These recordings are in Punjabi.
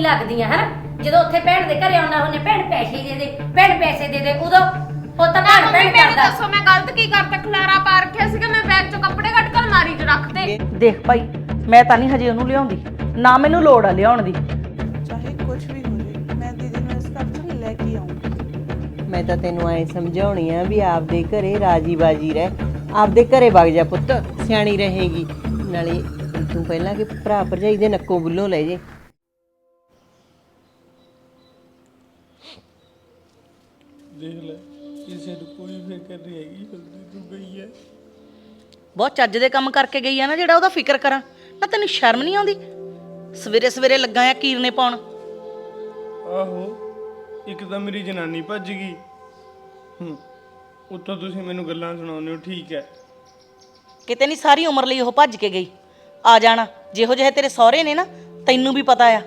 ਨਹੀਂ ਲੱਗਦੀਆਂ ਹਨਾ? ਜਦੋਂ ਉੱਥੇ ਭੈਣ ਦੇ ਘਰੇ ਆਉਣਾ ਉਹਨੇ ਭੈਣ ਪੈਸੇ ਦੇ ਦੇ ਭੈਣ ਪੈਸੇ ਦੇ ਦੇ ਉਦੋਂ ਉਹ ਤਾਂ ਭੈਣ ਮੰਮੀ ਭੈਣ ਮੈਨੂੰ ਕਰਦਾ। ਦੱਸੋ ਮੈਂ ਗਲਤ ਕੀ ਕਰਤਾ? ਖਲਾਰਾ ਪਾ ਰੱਖਿਆ ਸੀਗਾ ਮੈਂ ਬੈਗ ਚੋਂ ਕੱਪੜੇ ਕੱਢ ਕੇ ਅਲਮਾਰੀ 'ਚ ਰੱਖਤੇ ਦੇਖ ਭਾਈ ਮੈਂ ਤਾਂ ਨਹੀਂ ਹਜੇ ਉਹਨੂੰ ਲਿਆਉਂਦੀ ਨਾ ਮੈਨੂੰ ਲੋੜ ਆ ਲਿਆਉਣ ਦੀ। ਚਾਹੇ ਕੁਝ ਵੀ ਹੋ ਜਾਏ ਮੈਂ ਦੀਦੀ ਨੂੰ ਇਸ ਘਰ 'ਚ ਲੈ ਕੇ ਆਉਂਗੀ ਮੈਂ ਤਾਂ ਤੈਨੂੰ ਐ ਸਮਝਾਉਣੀ ਆ ਵੀ ਆਪਦੇ ਘਰੇ ਰਾਜੀ ਬਾਜੀ ਰਹਿ। ਆਪਦੇ ਘਰੇ ਵਗ ਜਾ ਪੁੱਤ ਸਿਆਣੀ ਰਹੇਗੀ। ਨਾਲੇ ਤੂੰ ਪਹਿਲਾਂ ਕਿ ਭਰਾ ਭਰਜਾਈ ਦੇ ਨੱਕੋ ਬੁੱਲੋਂ ਲੈ ਜੇ। ਦੇਖ ਲੈ ਕਿਸੇ ਨੂੰ ਕੋਈ ਫਿਕਰ ਨਹੀਂ ਹੈਗੀ ਜਲਦੀ ਤੂੰ ਗਈ ਹੈ। ਬਹੁਤ ਚੱਜ ਦੇ ਕੰਮ ਕਰਕੇ ਗਈ ਆ ਨਾ ਜਿਹੜਾ ਉਹਦਾ ਫਿਕਰ ਕਰਾਂ ਨਾ ਤੈਨੂੰ ਸ਼ਰਮ ਨਹੀਂ ਆਉਂਦੀ? ਸਵੇਰੇ ਸਵੇਰੇ ਲੱਗਾ ਆ ਕੀਰਨੇ ਪਾਉਣ। ਆਹੋ ਇੱਕ ਤਾਂ ਮੇਰੀ ਜਨਾਨੀ ਭੱਜ ਗਈ। ਹੂੰ ਉੱਤੋਂ ਤੁਸੀਂ ਮੈਨੂੰ ਗੱਲਾਂ ਸੁਣਾਉਂਦੇ ਹੋ ਠੀਕ ਹੈ। ਕਿਤੇ ਨਹੀਂ ਸਾਰੀ ਉਮਰ ਲਈ ਉਹ ਭੱਜ ਕੇ ਗਈ। ਆ ਜਾਣਾ ਜਿਹੋ ਜਿਹੇ ਤੇਰੇ ਸਹੁਰੇ ਨੇ ਨਾ ਤੈਨੂੰ ਵੀ ਪਤਾ ਆ।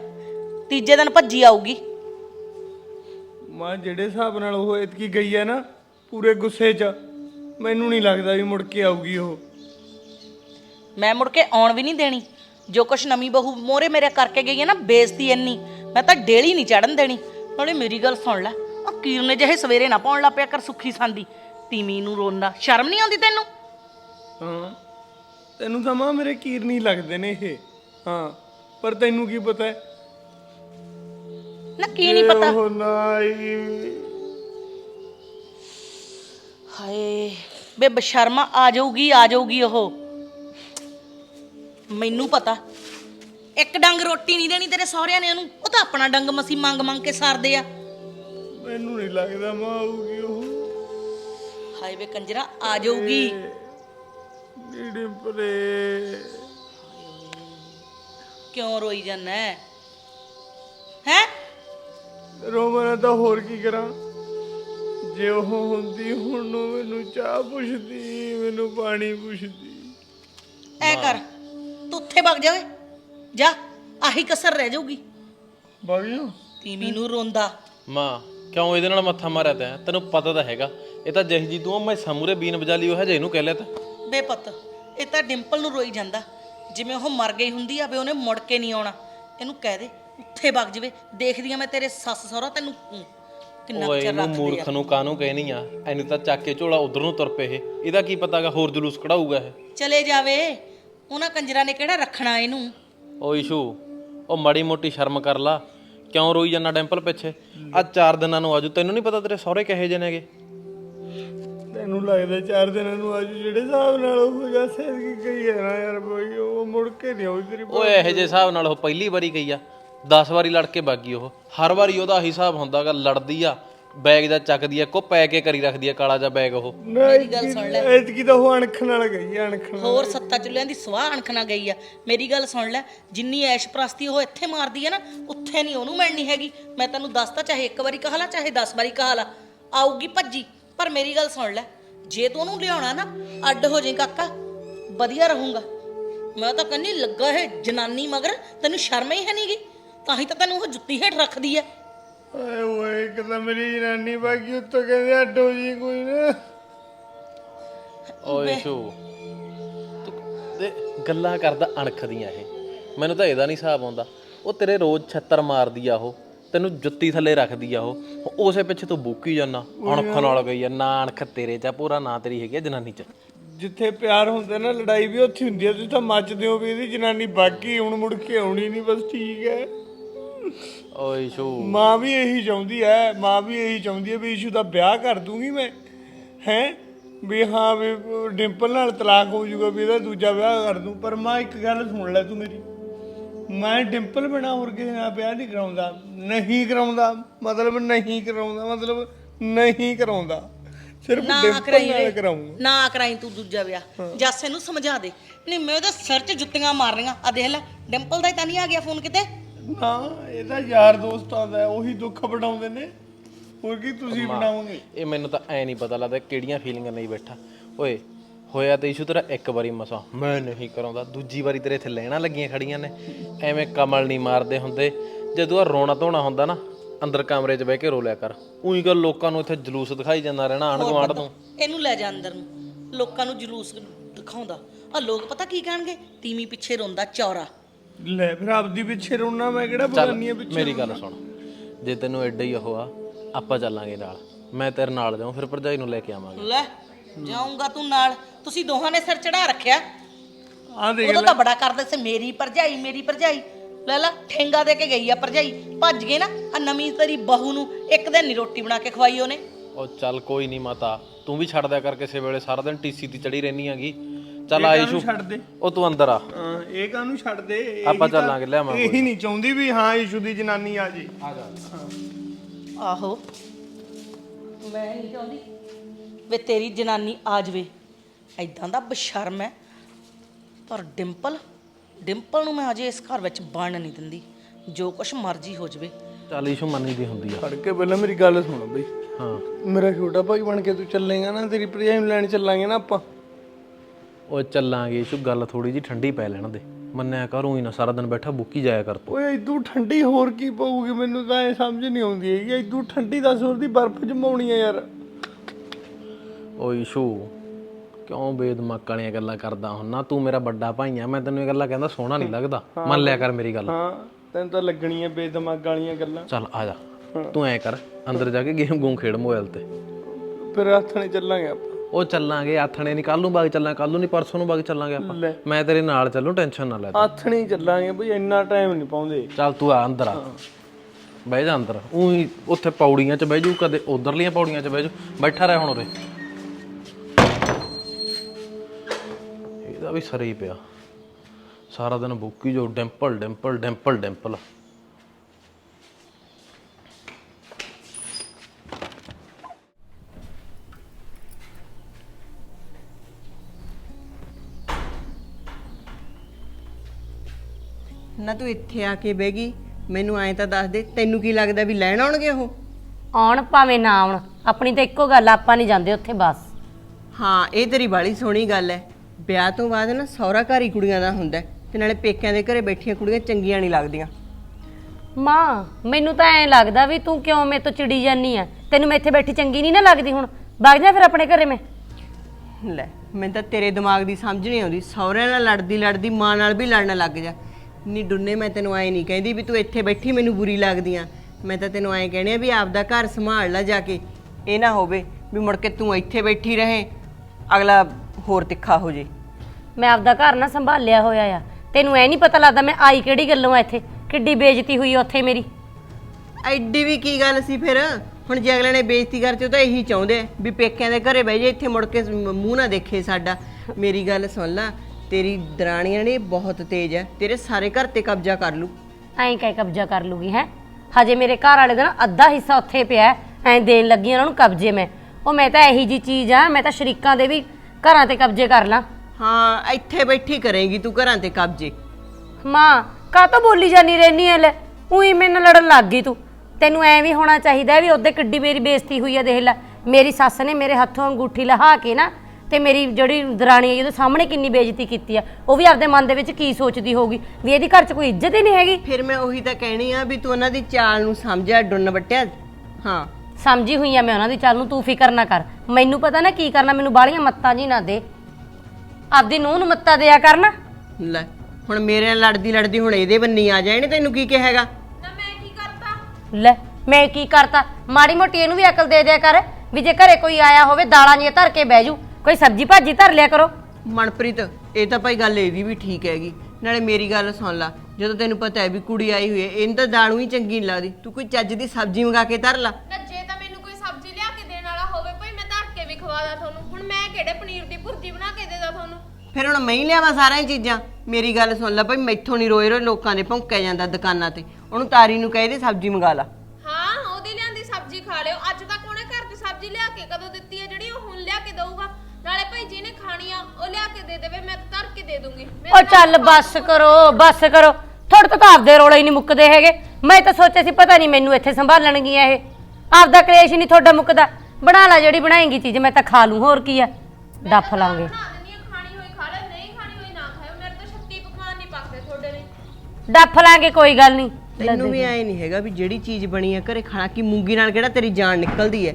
ਤੀਜੇ ਦਿਨ ਭੱਜੀ ਆਊਗੀ। ਮਾਂ ਜਿਹੜੇ ਹਿਸਾਬ ਨਾਲ ਉਹ ਇਤਕੀ ਗਈ ਹੈ ਨਾ ਪੂਰੇ ਗੁੱਸੇ 'ਚ ਮੈਨੂੰ ਨਹੀਂ ਲੱਗਦਾ ਵੀ ਮੁੜ ਕੇ ਆਊਗੀ ਉਹ। ਮੈਂ ਮੁੜ ਕੇ ਆਉਣ ਵੀ ਨਹੀਂ ਦੇਣੀ। ਜੋ ਕੁਛ ਨਵੀਂ ਬਹੂ ਮੋਰੇ ਮੇਰੇ ਕਰਕੇ ਗਈ ਹੈ ਨਾ ਬੇਇੱਜ਼ਤੀ ਇੰਨੀ ਮੈਂ ਤਾਂ ਡੇਲੀ ਨਹੀਂ ਚੜਨ ਦੇਣੀ। ਨਾਲੇ ਮੇਰੀ ਗੱਲ ਸੁਣ ਲੈ ਆ ਕੀਰਨੇ ਜਿਹੇ ਸਵੇਰੇ ਨਾ ਪਾਉਣ ਲੱਪਿਆ ਕਰ ਸੁੱਖੀ ਸੰਦੀ। ਤੀਮੀ ਨੂੰ ਰੋਂਦਾ ਸ਼ਰਮ ਨਹੀਂ ਆਉਂਦੀ ਤੈਨੂੰ? ਹਾਂ ਤੈਨੂੰ ਤਾਂ ਮਾਂ ਮੇਰੇ ਕੀਰ ਨਹੀਂ ਲੱਗਦੇ ਨੇ ਇਹ। ਹਾਂ ਪਰ ਤੈਨੂੰ ਕੀ ਪਤਾ ਹੈ? ਨਾ ਕੀ ਨਹੀਂ ਪਤਾ। ਉਹ ਨਾਈ। ਹਾਏ ਬੇ ਬਸ਼ਰਮਾ ਆ ਜਾਊਗੀ ਆ ਜਾਊਗੀ ਉਹ। ਮੈਨੂੰ ਪਤਾ। ਇੱਕ ਡੰਗ ਰੋਟੀ ਨਹੀਂ ਦੇਣੀ ਤੇਰੇ ਸਹੁਰਿਆਂ ਨੇ ਉਹਨੂੰ। ਉਹ ਤਾਂ ਆਪਣਾ ਡੰਗ ਮਸੀ ਮੰਗ ਮੰਗ ਕੇ ਸਾਰਦੇ ਆ। ਮੈਨੂੰ ਨਹੀਂ ਲੱਗਦਾ ਮਾਂ ਆਊਗੀ ਉਹ। ਹਾਏ ਵੇ ਕੰਜਰਾ ਆ ਜਾਊਗੀ। ਨੀੜੇ ਪਰੇ ਕਿਉਂ ਰੋਈ ਜਾਂਦਾ ਹੈ? ਹੈ? ਰੋਮਨ ਤਾਂ ਹੋਰ ਕੀ ਕਰਾਂ? ਜੇ ਉਹ ਹੁੰਦੀ ਹੁਣ ਨੂੰ ਮੈਨੂੰ ਚਾਹ ਪੁੱਛਦੀ ਮੈਨੂੰ ਪਾਣੀ ਪੁੱਛਦੀ। ਐ ਕਰ ਤੂੰ ਉੱਥੇ ਵਗ ਜਾਵੇ ਜਾ ਆਹੀ ਕਸਰ ਰਹਿ ਜਾਊਗੀ। ਬਾਗਿਓ ਤੀਵੀਂ ਨੂੰ ਰੋਂਦਾ। ਮਾਂ ਕਿਉਂ ਇਹਦੇ ਨਾਲ ਮੱਥਾ ਮਾਰਿਆ ਤੈਂ? ਤੈਨੂੰ ਪਤਾ ਤਾਂ ਹੈਗਾ। ਇਹ ਤਾਂ ਜਿਹੀ ਜੀ ਤੂੰ ਮੈਂ ਸਾਮੂਰੇ ਬੀਨ ਵਜਾ ਲਈ ਉਹ ਹਜੇ ਇਹਨੂੰ ਕਹਿ ਲਿਆ ਤਾ। ਬੇਪਤ ਇਹ ਤਾਂ ਡਿੰਪਲ ਨੂੰ ਰੋਈ ਜਾਂਦਾ। ਜਿਵੇਂ ਉਹ ਮਰ ਗਈ ਹੁੰਦੀ ਆ ਵੀ ਉਹਨੇ ਮੁੜ ਕੇ ਨਹੀਂ ਆਉਣਾ। ਇਹਨੂੰ ਕਹਿ ਦੇ। ਉੱਥੇ ਵਗ ਜਵੇ। ਦੇਖਦੀ ਆ ਮੈਂ ਤੇਰੇ ਸੱਸ ਸਹੁਰਾ ਤੈਨੂੰ ਅਮ, ਕਿੰਨਾ ਓਏ ਚਿਰ ਇਹਨੂੰ ਰੱਖਦੇ ਮੂਰਖ ਨੂੰ ਕਾਹਨੂੰ ਕਹਿਣੀ ਆ? ਇਹਨੂੰ ਤਾਂ ਚੱਕ ਕੇ ਝੋਲਾ ਉਧਰ ਨੂੰ ਤੁਰ ਪਏ ਇਹ। ਇਹਦਾ ਕੀ ਪਤਾਗਾ ਹੋਰ ਜਲੂਸ ਕਢਾਊਗਾ ਇਹ? ਚਲੇ ਜਾਵੇ। ਉਹਨਾਂ ਕੰਜਰਾਂ ਨੇ ਕਿਹੜਾ ਰੱਖਣਾ ਇਹਨੂੰ? ਓ ਇਸ਼ੂ ਉਹ ਮਾੜੀ ਮੋਟੀ ਸ਼ਰਮ ਕਰ ਲਾ। ਕਿਉਂ ਰੋਈ ਜਾਂਦਾ ਡੈਂਪਲ ਪਿੱਛੇ? ਆ ਚਾਰ ਦਿਨਾਂ ਨੂੰ ਆਜੂ। ਤੈਨੂੰ ਨਹੀਂ ਪਤਾ ਤੇਰੇ ਸਹੁਰੇ ਕਹੇ ਜੇ ਨੇਗੇ? ਤੈਨੂੰ ਲੱਗਦਾ ਚਾਰ ਦਿਨਾਂ ਨੂੰ ਆਜੂ। ਜਿਹੜੇ ਹਿਸਾਬ ਨਾਲ ਉਹ ਜਾਸੇ ਕੀ ਗਈ ਹੈ ਨਾ ਯਾਰ ਬਈ ਉਹ ਮੁੜ ਕੇ ਨਹੀਂ ਆਉ ਤੇਰੀ ਓਏ ਇਹੋ ਜਿਹੇ ਹਿਸਾਬ ਨਾਲ ਉਹ ਪਹਿਲੀ ਵਾਰੀ ਗਈ ਆ। 10 ਵਾਰੀ ਲੜ ਕੇ ਬਾਗੀ ਉਹ। ਹਰ ਵਾਰੀ ਉਹਦਾ ਆਹੀ ਹਿਸਾਬ ਹੁੰਦਾਗਾ ਲੜਦੀ ਆ ਬੈਗ ਦਾ ਚੱਕਦੀ ਆ ਕੋ ਪੈ ਕੇ ਕਰੀ ਰੱਖਦੀ ਆ ਕਾਲਾ ਜਿਹਾ ਬੈਗ ਉਹ। ਮੇਰੀ ਗੱਲ ਸੁਣ ਲੈ। ਐਤਕੀ ਤਾਂ ਉਹ ਅਣਖ ਨਾਲ ਗਈ ਹੈ, ਅਣਖ ਨਾਲ। ਹੋਰ ਸੱਤਾ ਚੁੱਲਿਆਂ ਦੀ ਸਵਾਹ ਅਣਖਣਾ ਗਈ ਆ। ਮੇਰੀ ਗੱਲ ਸੁਣ ਲੈ ਜਿੰਨੀ ਐਸ਼ ਪ੍ਰਸਤੀ ਉਹ ਇੱਥੇ ਮਾਰਦੀ ਆ ਨਾ ਉੱਥੇ ਨਹੀਂ ਉਹਨੂੰ ਮਿਲਣੀ ਹੈਗੀ। ਮੈਂ ਤੈਨੂੰ ਦੱਸਤਾ ਚਾਹੇ ਇੱਕ ਵਾਰੀ ਕਹਾ ਲਾ ਚਾਹੇ 10 ਵਾਰੀ ਕਹਾ ਲਾ। ਆਊਗੀ ਭੱਜੀ। ਪਰ ਮੇਰੀ ਗੱਲ ਸੁਣ ਲੈ ਜੇ ਤੂੰ ਉਹਨੂੰ ਲਿਆਉਣਾ ਨਾ ਅੱਡ ਹੋ ਜਾਏ ਕਾਕਾ ਵਧੀਆ ਰਹੂੰਗਾ। ਮੈਂ ਤਾਂ ਕੰਨੀ ਲੱਗਾ ਹੈ ਜਨਾਨੀ ਮਗਰ ਤੈਨੂੰ ਸ਼ਰਮ ਹੀ ਹੈ ਨਹੀਂਗੀ ਤਾਂ ਹੀ ਤਾਂ ਤੈਨੂੰ ਉਹ ਜੁੱਤੀ ਹੇਠ ਰੱਖਦੀ ਆ ਓਏ ਓਏ ਇੱਕ ਤਾਂ ਮੇਰੀ ਜਨਾਨੀ ਬਾਗੀ ਉੱਤੋਂ ਕਹਿੰਦੇ ਅੱਡੋ ਜੀ ਕੋਈ ਨਾ। ਓਏ ਸ਼ੂ ਤੂੰ ਦੇ ਗੱਲਾਂ ਕਰਦਾ ਅਣਖ ਦੀਆਂ ਇਹ। ਮੈਨੂੰ ਤਾਂ ਇਹਦਾ ਨਹੀਂ ਹਿਸਾਬ ਆਉਂਦਾ। ਉਹ ਤੇਰੇ ਰੋਜ਼ ਛੱਤਰ ਮਾਰਦੀ ਆ ਉਹ ਤੈਨੂੰ ਜੁੱਤੀ ਥੱਲੇ ਰੱਖਦੀ ਆ ਉਹ। ਉਸੇ ਪਿੱਛੇ ਤੂੰ ਬੂਕੀ ਜਾਂਦਾ ਅਣਖ ਨਾਲ ਗਈ ਆ। ਨਾ ਅਣਖ ਤੇਰੇ ਚ ਆ, ਪੂਰਾ ਨਾ ਤੇਰੀ ਹੈਗੀ ਆ ਜਨਾਨੀ ਚ। ਜਿੱਥੇ ਪਿਆਰ ਹੁੰਦਾ ਨਾ ਲੜਾਈ ਵੀ ਉੱਥੇ ਹੁੰਦੀ ਹੈ ਤੁਸੀਂ ਤਾਂ ਮੱਚਦੇ ਹੋ ਵੀ ਇਹਦੀ ਜਨਾਨੀ ਬਾਗੀ ਹੁਣ ਮੁੜ ਕੇ ਆਉਣੀ ਨਹੀਂ ਬਸ ਠੀਕ ਹੈ ਓਏ ਸ਼ੂ ਮਾਂ ਵੀ ਇਹੀ ਚਾਹੁੰਦੀ ਹੈ ਮਾਂ ਵੀ ਇਹੀ ਚਾਹੁੰਦੀ ਹੈ ਵੀ ਇਸ਼ੂ ਦਾ ਵਿਆਹ ਕਰ ਦੂੰਗੀ ਮੈਂ ਹੈ? ਵੀ ਹਾਂ ਵੀ ਡਿੰਪਲ ਨਾਲ ਤਲਾਕ ਹੋ ਜਾਊਗਾ ਵੀ ਇਹਦਾ ਦੂਜਾ ਵਿਆਹ ਕਰ ਦੂੰ ਪਰ ਮਾਂ ਇੱਕ ਗੱਲ ਸੁਣ ਲੈ ਤੂੰ ਮੇਰੀ। ਮੈਂ ਡਿੰਪਲ ਬਿਨਾ ਹੋਰ ਕਿਸੇ ਨਾਲ ਵਿਆਹ ਨਹੀਂ ਕਰਾਉਂਦਾ ਨਹੀਂ ਕਰਾਉਂਦਾ ਮਤਲਬ ਨਹੀਂ ਕਰਾਉਂਦਾ ਮਤਲਬ ਨਹੀਂ ਕਰਾਉਂਦਾ। ਸਿਰਫ ਨਾ ਡਿੰਪਲ ਕਰਾਈ ਨਾਲ ਵੇ ਕਰਾਉਂਗਾ ਨਾ ਕਰਾਈ ਤੂੰ ਦੂਜਾ ਵਿਆਹ। ਜਾਸੇ ਨੂੰ ਸਮਝਾ ਦੇ। ਨਹੀਂ ਮੈਂ ਉਹਦੇ ਸਿਰ 'ਚ ਜੁੱਤੀਆਂ ਮਾਰਨੀਆਂ ਆ ਦੇਖ ਲੈ ਡਿੰਪਲ ਦਾ ਹੀ ਤਾਂ ਨਹੀਂ ਆ ਗਿਆ ਫੋਨ ਕਿਤੇ? ਨਾ ਇਹਦਾ ਯਾਰ ਦੋਸਤ ਹੈ, ਉਹੀ ਦੁੱਖ ਬਣਾਉਂਦੇ ਨੇ। ਹੋਰ ਕੀ ਤੁਸੀਂ ਬਣਾਓਗੇ ਇਹ ਮੈਨੂੰ ਤਾਂ ਐ ਨਹੀਂ ਪਤਾ ਲੱਗਦਾ ਕਿਹੜੀਆਂ ਫੀਲਿੰਗਾਂ ਨਹੀਂ ਬੈਠਾ। ਓਏ ਹੋਇਆ ਤੇ ਇਸ਼ੂ ਤੇਰਾ ਇੱਕ ਵਾਰੀ ਮਸਾ ਮੈਂ ਨਹੀਂ ਕਰਾਉਂਦਾ। ਦੂਜੀ ਵਾਰੀ ਤੇਰੇ ਇੱਥੇ ਲੈਣਾ ਲੱਗੀਆਂ ਖੜੀਆਂ ਨੇ। ਐਵੇਂ ਕਮਲ ਨਹੀਂ ਮਾਰਦੇ ਹੁੰਦੇ। ਜਦੋਂ ਆ ਰੋਣਾ ਧੋਣਾ ਹੁੰਦਾ ਨਾ ਅੰਦਰ ਕਮਰੇ 'ਚ ਬਹਿ ਕੇ ਰੋ ਲਿਆ ਕਰ। ਉਹੀ ਗੱਲ ਲੋਕਾਂ ਨੂੰ ਇੱਥੇ ਜਲੂਸ ਦਿਖਾਈ ਜਾਂਦਾ ਰਹਿਣਾ ਆਂਢ ਗੁਆਂਢ ਤੋਂ ਇਹਨੂੰ ਲੈ ਜਾ ਅੰਦਰ ਨੂੰ। ਲੋਕਾਂ ਨੂੰ ਜਲੂਸ ਦਿਖਾਉਂਦਾ। ਆ ਲੋਕ ਪਤਾ ਕੀ ਕਹਿਣਗੇ? ਤੀਵੀਂ ਪਿੱਛੇ ਰੋਂਦਾ ਚੌਰਾ। ਲੈ ਫਿਰ ਆਪਦੀ ਪਿੱਛੇ ਰੋਣਾ ਮੈਂ ਕਿਹੜਾ ਚੱਲ ਬਗਾਨੀਆਂ ਪਿੱਛੇ ਮੇਰੀ ਗੱਲ ਸੁਣ। ਜੇ ਤੈਨੂੰ ਐਡਾ ਹੀ ਉਹ ਆ ਆਪਾਂ ਚੱਲਾਂਗੇ ਨਾਲ। ਮੈਂ ਤੇਰੇ ਨਾਲ ਜਾਉਂ ਫਿਰ ਭਰਜਾਈ ਨੂੰ ਲੈ ਕੇ ਆਵਾਂਗੇ। ਲੈ ਜਾਊਂਗਾ ਤੂੰ ਨਾਲ। ਤੁਸੀਂ ਦੋਹਾਂ ਨੇ ਸਿਰ ਚੜਾ ਰੱਖਿਆ। ਆ ਦੇਖ ਉਦੋਂ ਤਾਂ ਬੜਾ ਕਰਦੇ ਸੀ ਮੇਰੀ ਭਰਜਾਈ ਮੇਰੀ ਭਰਜਾਈ। ਲੈ ਲੈ ਠੇਂਗਾ ਦੇ ਕੇ ਗਈ ਆ ਭਰਜਾਈ। ਭੱਜ ਗਏ ਨਾ ਆ ਨਵੀਂ ਤੇਰੀ ਬਹੂ ਨੂੰ ਇੱਕ ਦਿਨ ਨਹੀਂ ਰੋਟੀ ਬਣਾ ਕੇ ਖਵਾਈ ਉਹਨੇ। ਉਹ ਚੱਲ ਕੋਈ ਨਹੀਂ ਮਾਤਾ ਤੂੰ ਵੀ ਛੱਡ ਦਿਆ ਕਰ ਕਿਸੇ ਵੇਲੇ ਸਾਰਾ ਦਿਨ ਟੀਸੀ ਤੇ ਚੜੀ ਰਹਿਨੀ ਹੈਗੀ। ਚੱਲ ਆਈਸ਼ੂ ਛੱਡ ਦੇ ਉਹ ਤੂੰ ਅੰਦਰ ਆ। ਹਾਂ ਇਹ ਕਾਹਨੂੰ ਛੱਡ ਦੇ ਇਹੀ ਆਪਾਂ ਤਾਂ- ਚੱਲਾਂਗੇ, ਲਿਆਵਾਂਗੇ ਇਹੀ ਨਹੀਂ ਚਾਹੁੰਦੀ ਵੀ ਹਾਂ ਇਸ਼ੂ ਦੀ ਜਨਾਨੀ ਆ ਜੇ। ਆਹੋ। ਮੈਂ ਨਹੀਂ ਚਾਹੁੰਦੀ ਵੇ ਤੇਰੀ ਜਨਾਨੀ ਆ ਜਵੇ। ਐਦਾਂ ਦਾ ਬਸ਼ਰਮ ਹੈ। ਪਰ ਡਿੰਪਲ ਡਿੰਪਲ ਨੂੰ ਮੈਂ ਅਜੇ ਇਸ ਘਰ ਵਿੱਚ ਬਣ ਨਹੀਂ ਦਿੰਦੀ। ਜੋ ਕੁਛ ਮਰਜ਼ੀ ਹੋ ਜਵੇ। ਚੱਲ ਈਸ਼ੂ ਮੰਨੀ ਦੀ ਹੁੰਦੀ ਆ। ਫੜ ਕੇ ਪਹਿਲਾਂ ਮੇਰੀ ਗੱਲ ਸੁਣ ਬਈ। ਹਾਂ। ਮੇਰਾ ਛੋਟਾ ਭਾਈ ਬਣ ਕੇ ਤੂੰ ਚੱਲੇਗਾ ਨਾ ਤੇਰੀ ਭਰਜਾਈ ਨੂੰ ਲੈਣ ਚੱਲਾਂਗੇ ਨਾ ਆਪਾਂ। ਉਹ ਚੱਲਾਂਗੇ ਈਸ਼ੂ ਗੱਲ ਥੋੜੀ ਜੀ ਠੰਡੀ ਪੈ ਲੈਣ ਦੇ। ਮੰਨਿਆ ਕਰੂੰ ਹੀ ਨਾ ਸਾਰਾ ਦਿਨ ਬੈਠਾ ਬੁੱਕੀ ਜਾਇਆ ਕਰ ਤੂੰ। ਓਏ ਇਦੂ ਠੰਡੀ ਹੋਰ ਕੀ ਪਊਗੀ? ਮੈਨੂੰ ਤਾਂ ਇਹ ਸਮਝ ਨਹੀਂ ਆਉਂਦੀ ਹੈਗੀ। ਇਦੂ ਠੰਡੀ ਦੱਸ ਹੋਰ ਦੀ ਬਰਫ਼ ਜਮਾਉਣੀ ਆ ਯਾਰ। ਓ ਈਸ਼ੂ ਕਿਉਂ ਬੇਦਮਾਕ ਵਾਲੀਆਂ ਗੱਲਾਂ ਕਰਦਾ ਹੁੰਨਾ ਤੂੰ ਮੇਰਾ ਵੱਡਾ ਭਾਈ ਆ ਮੈਂ ਤੈਨੂੰ ਇਹ ਗੱਲਾਂ ਕਹਿੰਦਾ ਸੋਹਣਾ ਨਹੀਂ ਲੱਗਦਾ। ਮੰਨ ਲਿਆ ਕਰ ਮੇਰੀ ਗੱਲ। ਹਾਂ ਤੈਨੂੰ ਤਾਂ ਲੱਗਣੀਆਂ ਬੇਦਮਾਗ ਵਾਲੀਆਂ ਗੱਲਾਂ। ਚੱਲ ਆ ਜਾ। ਤੂੰ ਐ ਕਰ ਅੰਦਰ ਜਾ ਕੇ ਗੇਮ ਗੂੰ ਖੇਡ ਮੋਬਾਈਲ ਤੇ। ਫਿਰ ਹੱਥ ਨਹੀਂ ਚੱਲਾਂਗੇ ਆਪਾਂ। ਉਹ ਚੱਲਾਂਗੇ ਆਥਣੇ ਨਹੀਂ ਕੱਲ ਨੂੰ ਬਾਗ ਚੱਲਾਂਗੇ ਕੱਲ ਨੂੰ ਨਹੀਂ ਪਰਸੋਂ ਨੂੰ ਬਾਗ ਚੱਲਾਂਗੇ ਆਪਾਂ। ਮੈਂ ਤੇਰੇ ਨਾਲ ਚੱਲੂ ਟੈਨਸ਼ਨ ਨਾ ਲੈ ਨਹੀਂ ਚੱਲਾਂਗੇ ਬਈ ਇੰਨਾ ਟਾਈਮ ਨਹੀਂ ਪਾਉਂਦੇ। ਚੱਲ ਤੂੰ ਆ ਅੰਦਰ ਆ। ਬਹਿ ਜਾ ਅੰਦਰ। ਉਹੀ ਉੱਥੇ ਪੌੜੀਆਂ 'ਚ ਬਹਿ ਜੂ ਕਦੇ ਉਧਰਲੀਆਂ ਪੌੜੀਆਂ 'ਚ ਬਹਿ ਜੂ ਬੈਠਾ ਰਹਿ ਹੁਣ ਉਰੇ। ਇਹਦਾ ਵੀ ਸਰੇ ਪਿਆ। ਸਾਰਾ ਦਿਨ ਬੁੱਕੀ ਜੋ ਡਿੰਪਲ ਡਿੰਪਲ ਡਿੰਪਲ ਡਿੰਪਲ। ਨਾ ਤੂੰ ਇੱਥੇ ਆ ਕੇ ਬਹਿ ਗਈ। ਮੈਨੂੰ ਐਂ ਤਾਂ ਦੱਸ ਦੇ ਤੈਨੂੰ ਕੀ ਲੱਗਦਾ ਵੀ ਲੈਣ ਆਉਣਗੇ ਉਹ? ਆਉਣ ਭਾਵੇਂ ਨਾ ਆਉਣ ਆਪਣੀ ਤਾਂ ਇੱਕੋ ਗੱਲ ਆ, ਆਪਾਂ ਨਹੀਂ ਜਾਂਦੇ ਉੱਥੇ ਬਸ। ਹਾਂ ਇਹ ਤੇਰੀ ਬਾਲੀ ਸੋਹਣੀ ਗੱਲ ਹੈ ਵਿਆਹ ਤੋਂ ਬਾਅਦ ਨਾ ਸਹੁਰਾ ਘਰ ਹੀ ਕੁੜੀਆਂ ਦਾ ਹੁੰਦਾ ਹੈ, ਤੇ ਨਾਲੇ ਪੇਕਿਆਂ ਦੇ ਘਰੇ ਬੈਠੀਆਂ ਕੁੜੀਆਂ ਚੰਗੀਆਂ ਨਹੀਂ ਲੱਗਦੀਆਂ। ਮਾਂ ਮੈਨੂੰ ਤਾਂ ਐਂ ਲੱਗਦਾ ਵੀ ਤੂੰ ਕਿਉਂ ਮੇਰੇ ਤੋਂ ਚਿੜੀ ਜਾਨੀ ਆ ਤੈਨੂੰ ਮੈਂ ਇੱਥੇ ਬੈਠੀ ਚੰਗੀ ਨਹੀਂ ਨਾ ਲੱਗਦੀ ਹੁਣ? ਵਗ ਜਾ ਫਿਰ ਆਪਣੇ ਘਰੇ ਮੈਂ। ਲੈ ਮੈਨੂੰ ਤਾਂ ਤੇਰੇ ਦਿਮਾਗ ਦੀ ਸਮਝ ਨਹੀਂ ਆਉਂਦੀ। ਸਹੁਰਿਆਂ ਨਾਲ ਲੜਦੀ ਲੜਦੀ ਮਾਂ ਨਾਲ ਵੀ ਲੜਨ ਲੱਗ ਜਾ। ਨੀ ਡੁੰਨੇ ਮੈਂ ਤੈਨੂੰ ਐਂ ਨਹੀਂ ਕਹਿੰਦੀ ਵੀ ਤੂੰ ਇੱਥੇ ਬੈਠੀ ਮੈਨੂੰ ਬੁਰੀ ਲੱਗਦੀ ਆ ਮੈਂ ਤਾਂ ਤੈਨੂੰ ਐਂ ਕਹਿਣੀ ਆ ਵੀ ਆਪਦਾ ਘਰ ਸੰਭਾਲ ਲੈ ਜਾ ਕੇ। ਇਹ ਨਾ ਹੋਵੇ ਵੀ ਮੁੜ ਕੇ ਤੂੰ ਇੱਥੇ ਬੈਠੀ ਰਹੇ। ਅਗਲਾ ਹੋਰ ਤਿੱਖਾ ਹੋ ਜੇ। ਮੈਂ ਆਪਦਾ ਘਰ ਨਾ ਸੰਭਾਲਿਆ ਹੋਇਆ ਆ। ਤੈਨੂੰ ਐ ਨਹੀਂ ਪਤਾ ਲੱਗਦਾ ਮੈਂ ਆਈ ਕਿਹੜੀ ਗੱਲੋਂ ਆ ਇੱਥੇ। ਕਿੱਡੀ ਬੇਇੱਜ਼ਤੀ ਹੋਈ ਉੱਥੇ ਮੇਰੀ। ਐਡੀ ਵੀ ਕੀ ਗੱਲ ਸੀ ਫਿਰ? ਹੁਣ ਜੇ ਅਗਲੇ ਨੇ ਬੇਇੱਜ਼ਤੀ ਕਰ ਤੇ ਉਹ ਤਾਂ ਇਹੀ ਚਾਹੁੰਦੇ ਆ ਵੀ ਪੇਕਿਆਂ ਦੇ ਘਰੇ ਬਹਿ ਜੇ ਇੱਥੇ ਮੁੜ ਕੇ ਮੂੰਹ ਨਾ ਦੇਖੇ ਸਾਡਾ। ਮੇਰੀ ਗੱਲ ਸੁਣ ਲੈ। ਤੇਰੀ ਦਰਾਣੀਆਂ ਨੇ ਬਹੁਤ ਤੇਜ਼ ਹੈ। ਤੇਰੇ ਸਾਰੇ ਘਰ ਤੇ ਕਬਜ਼ਾ ਕਰ ਲੂ ਐਂ ਕਹਿ ਕਬਜ਼ਾ ਕਰ ਲੂਗੀ ਹੈ? ਹਜੇ ਮੇਰੇ ਘਰ ਵਾਲੇ ਦਾ ਨਾ ਅੱਧਾ ਹਿੱਸਾ ਉੱਥੇ ਪਿਆ ਹੈ, ਐਂ ਦੇਣ ਲੱਗੀ ਉਹਨਾਂ ਨੂੰ ਕਬਜ਼ੇ ਮੈਂ। ਉਹ ਮੈਂ ਤਾਂ ਇਹੀ ਜੀ ਚੀਜ਼ ਆ ਮੈਂ ਤਾਂ ਸ਼ਰੀਕਾਂ ਦੇ ਵੀ ਘਰਾਂ ਤੇ ਕਬਜ਼ੇ ਕਰ ਲਾਂ। ਹਾਂ ਇੱਥੇ ਬੈਠੀ ਕਰੇਂਗੀ ਤੂੰ ਘਰਾਂ ਤੇ ਕਬਜ਼ੇ। ਮਾਂ ਕਾਹਤੋਂ ਬੋਲੀ ਜਾਨੀ ਰਹਿਨੀ ਐ ਲੈ? ਉਹੀ ਮੇਰੇ ਨਾਲ ਲੜਨ ਲੱਗ ਗਈ ਤੂੰ। ਤੈਨੂੰ ਐ ਵੀ ਹੋਣਾ ਚਾਹੀਦਾ ਵੀ ਉਹਦੇ ਕਿੱਡੀ ਮੇਰੀ ਬੇਇੱਜ਼ਤੀ ਹੋਈ ਆ ਦੇਖ ਲੈ। ਮੇਰੀ ਸੱਸ ਨੇ ਮੇਰੇ ਹੱਥੋਂ ਅੰਗੂਠੀ ਲਹਾ ਕੇ ਨਾ ਤੇ ਮੇਰੀ ਜਿਹੜੀ ਦਰਾਣੀ ਹੈ ਉਹਦੇ ਸਾਹਮਣੇ ਕਿੰਨੀ ਬੇਇੱਜ਼ਤੀ ਕੀਤੀ ਆ। ਉਹ ਵੀ ਆਪਦੇ ਮਨ ਦੇ ਵਿੱਚ ਕੀ ਸੋਚਦੀ ਹੋਊਗੀ? ਵੀ ਇਹਦੀ ਘਰ 'ਚ ਕੋਈ ਇੱਜ਼ਤ ਹੀ ਨਹੀਂ ਹੈਗੀ। ਫਿਰ ਮੈਂ ਉਹੀ ਤਾਂ ਕਹਿਣੀ ਆ ਵੀ ਤੂੰ ਉਹਨਾਂ ਦੀ ਚਾਲ ਨੂੰ ਸਮਝਿਆ ਡੁੰਨ ਵੱਟਿਆ? ਹਾਂ। ਸਮਝੀ ਹੋਈ ਆ ਮੈਂ ਉਹਨਾਂ ਦੀ ਚੱਲ ਨੂੰ ਤੂੰ ਫਿਕਰ ਨਾ ਕਰ। ਮੈਨੂੰ ਪਤਾ ਨਾ ਕੀ ਕਰਨਾ ਮੈਨੂੰ ਬਾਹਲੀਆਂ ਮੱਤਾਂ ਜੀ ਨਾ ਦੇ। ਆਪਦੀ ਨੂੰਹ ਨੂੰ ਮੱਤਾਂ ਦਿਆ ਕਰ ਨਾ। ਲੈ ਹੁਣ ਮੇਰੇ ਨਾਲ ਲੜਦੀ ਲੜਦੀ ਹੁਣ ਇਹਦੇ ਬੰਨੀ ਆ ਜਾਏ ਇਹਨੇ ਤੈਨੂੰ ਕੀ ਕਹੇਗਾ ਨਾ ਮੈਂ ਕੀ ਕਰਤਾ? ਲੈ ਮੈਂ ਕੀ ਕਰਤਾ? ਮਾੜੀ ਮੋਟੀ ਇਹਨੂੰ ਵੀ ਅਕਲ ਦੇ ਦਿਆ ਕਰ ਵੀ ਜੇ ਘਰੇ ਕੋਈ ਆਇਆ ਹੋਵੇ ਦਾਲਾਂ ਜੀਆਂ ਧਰ ਕੇ ਬਹਿ ਜੂ। ਕੋਈ ਸਬਜ਼ੀ ਭਾਜੀ ਧਰ ਲਿਆ ਕਰੋ। ਮਨਪ੍ਰੀਤ ਇਹ ਤਾਂ ਭਾਈ ਗੱਲ ਇਹਦੀ ਵੀ ਠੀਕ ਹੈਗੀ। ਨਾਲੇ ਮੇਰੀ ਗੱਲ ਸੁਣ ਲੈ ਜਦੋਂ ਤੈਨੂੰ ਪਤਾ ਹੈ ਵੀ ਕੁੜੀ ਆਈ ਹੋਈ ਹੈ ਇਹਨੂੰ ਤਾਂ ਦਾਣੂ ਹੀ ਚੰਗੀ ਨਹੀਂ ਲੱਗਦੀ। ਤੂੰ ਕੋਈ ਚੱਜ ਦੀ ਸਬਜ਼ੀ ਮੰਗਾ ਕੇ ਧਰ ਲਾ। ਨਾ ਜੇ ਤਾਂ ਮੈਨੂੰ ਕੋਈ ਸਬਜ਼ੀ ਲਿਆ ਕੇ ਦੇਣ ਵਾਲਾ ਹੋਵੇ ਭਾਈ ਮੈਂ ਧਰ ਕੇ ਵੀ ਖਵਾਦਾ ਤੁਹਾਨੂੰ। ਹੁਣ ਮੈਂ ਕਿਹੜੇ ਪਨੀਰ ਦੀ ਭੁਰਜੀ ਬਣਾ ਕੇ ਦੇਦਾ ਤੁਹਾਨੂੰ? ਫਿਰ ਹੁਣ ਮੈਂ ਹੀ ਲਿਆਵਾਂ ਸਾਰੀਆਂ ਚੀਜ਼ਾਂ। ਮੇਰੀ ਗੱਲ ਸੁਣ ਲੈ ਭਾਈ ਮੈਥੋਂ ਨਹੀਂ ਰੋਏ ਰੋਏ ਲੋਕਾਂ ਦੇ ਭੌਂਕਿਆ ਜਾਂਦਾ ਦੁਕਾਨਾਂ ਤੇ। ਉਹਨੂੰ ਤਾਰੀ ਨੂੰ ਕਹੇ ਦੇ ਸਬਜ਼ੀ ਮੰਗਾ ਲਾ। ਲਿਆ ਕੇ ਦੇ ਦੇਵੇ ਮੈਂ ਧਰ ਕੇ ਦੇ ਦੂੰਗੀ। ਉਹ ਚੱਲ ਬੱਸ ਕਰੋ ਬੱਸ ਕਰੋ। ਤੁਹਾਡੇ ਤੋਂ ਤਾਂ ਆਪਦੇ ਰੋਲੇ ਹੀ ਨਹੀਂ ਮੁੱਕਦੇ ਹੈਗੇ। ਮੈਂ ਤਾਂ ਸੋਚਿਆ ਸੀ ਪਤਾ ਨਹੀਂ ਮੈਨੂੰ ਇੱਥੇ ਸੰਭਾਲਣਗੀਆਂ ਇਹ। ਆਪਦਾ ਕਲੇਸ਼ ਨਹੀਂ ਤੁਹਾਡਾ ਮੁੱਕਦਾ। ਬਣਾ ਲੈ ਜਿਹੜੀ ਬਣਾਏਗੀ ਚੀਜ਼ ਮੈਂ ਤਾਂ ਖਾ ਲੂੰ ਹੋਰ ਕੀ ਆ? ਡੱਫ ਲਾਂਗੇ। ਬਣਾ ਦਿੰਦੀ ਆ ਖਾਣੀ ਹੋਈ ਖਾ ਲੈ ਨਹੀਂ ਖਾਣੀ ਹੋਈ ਨਾ ਖਾਓ ਮੇਰੇ ਤਾਂ ਛੱਤੀ ਪਕਵਾਨ ਨਹੀਂ ਪੱਕਦੇ ਤੁਹਾਡੇ ਲਈ। ਡੱਫ ਲਾਂਗੇ ਕੋਈ ਗੱਲ ਨਹੀਂ। ਤੈਨੂੰ ਵੀ ਐ ਨਹੀਂ ਹੈਗਾ ਵੀ ਜਿਹੜੀ ਚੀਜ਼ ਬਣੀ ਹੈ ਘਰੇ ਖਾਣਾ ਕੀ ਮੂੰਗੀ ਨਾਲ ਕਿਹੜਾ ਤੇਰੀ ਜਾਨ ਨਿਕਲਦੀ ਹੈ?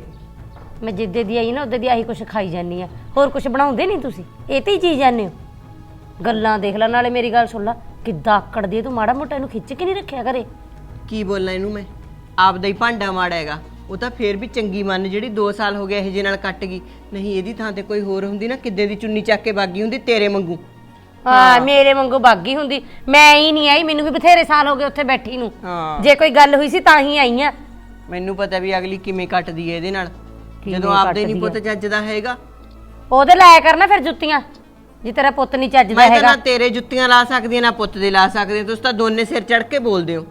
ਮੈਂ ਜਿੱਦੇ ਦੀ ਆਈ ਨਾ ਉਦੋਂ ਦੀ ਆਹੀ ਕੁਛ ਖਾਈ ਜਾਨੀ ਆ। ਹੋਰ ਕੁਛ ਬਣਾਉਂਦੇ ਨਹੀਂ ਤੁਸੀਂ? ਇਹ ਤੇ ਹੀ ਚੀਜ਼ ਜਾਂਦੇ ਹੋ। ਗੱਲਾਂ ਦੇਖ ਲੈ ਨਾਲੇ ਮੇਰੀ ਗੱਲ ਸੁਣ ਲੈ। ਕਿੱਦਾਂ ਆਕੜਦੀ ਹੈ ਤੂੰ? ਮਾੜਾ ਮੋਟਾ ਇਹਨੂੰ ਖਿੱਚ ਕੇ ਨਹੀਂ ਰੱਖਿਆ ਘਰੇ ਕੀ ਬੋਲਾਂ ਇਹਨੂੰ ਮੈਂ? ਆਪਦਾ ਹੀ ਭਾਂਡਾ ਮਾੜਾ ਹੈਗਾ। ਉਹ ਤਾਂ ਫੇਰ ਵੀ ਚੰਗੀ ਮੰਨ ਜਿਹੜੀ 2 ਸਾਲ ਹੋ ਗਏ ਇਹ ਜੇ ਨਾਲ ਕੱਟ ਗਈ। ਨਹੀਂ ਇਹਦੀ ਥਾਂ ਤੇ ਕੋਈ ਹੋਰ ਹੁੰਦੀ ਨਾ ਕਿੱਦੇ ਦੀ ਚੁੰਨੀ ਚੱਕ ਕੇ ਬਾਗੀ ਹੁੰਦੀ? ਤੇਰੇ ਵਾਂਗੂ। ਹਾਂ। ਮੇਰੇ ਵਾਂਗੂ ਬਾਗੀ ਹੁੰਦੀ। ਮੈਂ ਹੀ ਨਹੀਂ ਆਈ ਮੈਨੂੰ ਵੀ ਬਥੇਰੇ ਸਾਲ ਹੋ ਗਏ ਉੱਥੇ ਬੈਠੀ ਨੂੰ। ਹਾਂ। ਜੇ ਕੋਈ ਗੱਲ ਹੋਈ ਸੀ ਤਾਂ ਹੀ ਆਈ ਆ। ਮੈਨੂੰ ਪਤਾ ਵੀ ਅਗਲੀ ਕਿਵੇਂ ਕੱਟਦੀ ਹੈ ਇਹਦੇ ਨਾਲ। ਕਿਵੇਂ ਜਦੋਂ ਆਪਦੇ ਨਹੀਂ ਕੱਟਦੀ ਪੁੱਤ ਚੱਜਦਾ ਹੈਗਾ। ਉਹਦੇ ਲਾਇਆ ਕਰਨਾ ਫਿਰ ਜੁੱਤੀਆਂ ਜੇ ਤੇਰਾ ਪੁੱਤ ਨਹੀਂ ਚੱਜਦਾ ਮੈਂ ਤਾਂ ਹੈਗਾ। ਨਾ ਤੇਰੇ ਜੁੱਤੀਆਂ ਲਾ ਸਕਦੀ ਹਾਂ, ਨਾ ਪੁੱਤ ਦੇ ਲਾ ਸਕਦੀ ਹਾਂ। ਤੁਸੀਂ ਤਾਂ ਦੋਨੇ ਸਿਰ ਚੜ ਕੇ ਬੋਲਦੇ ਹੋ।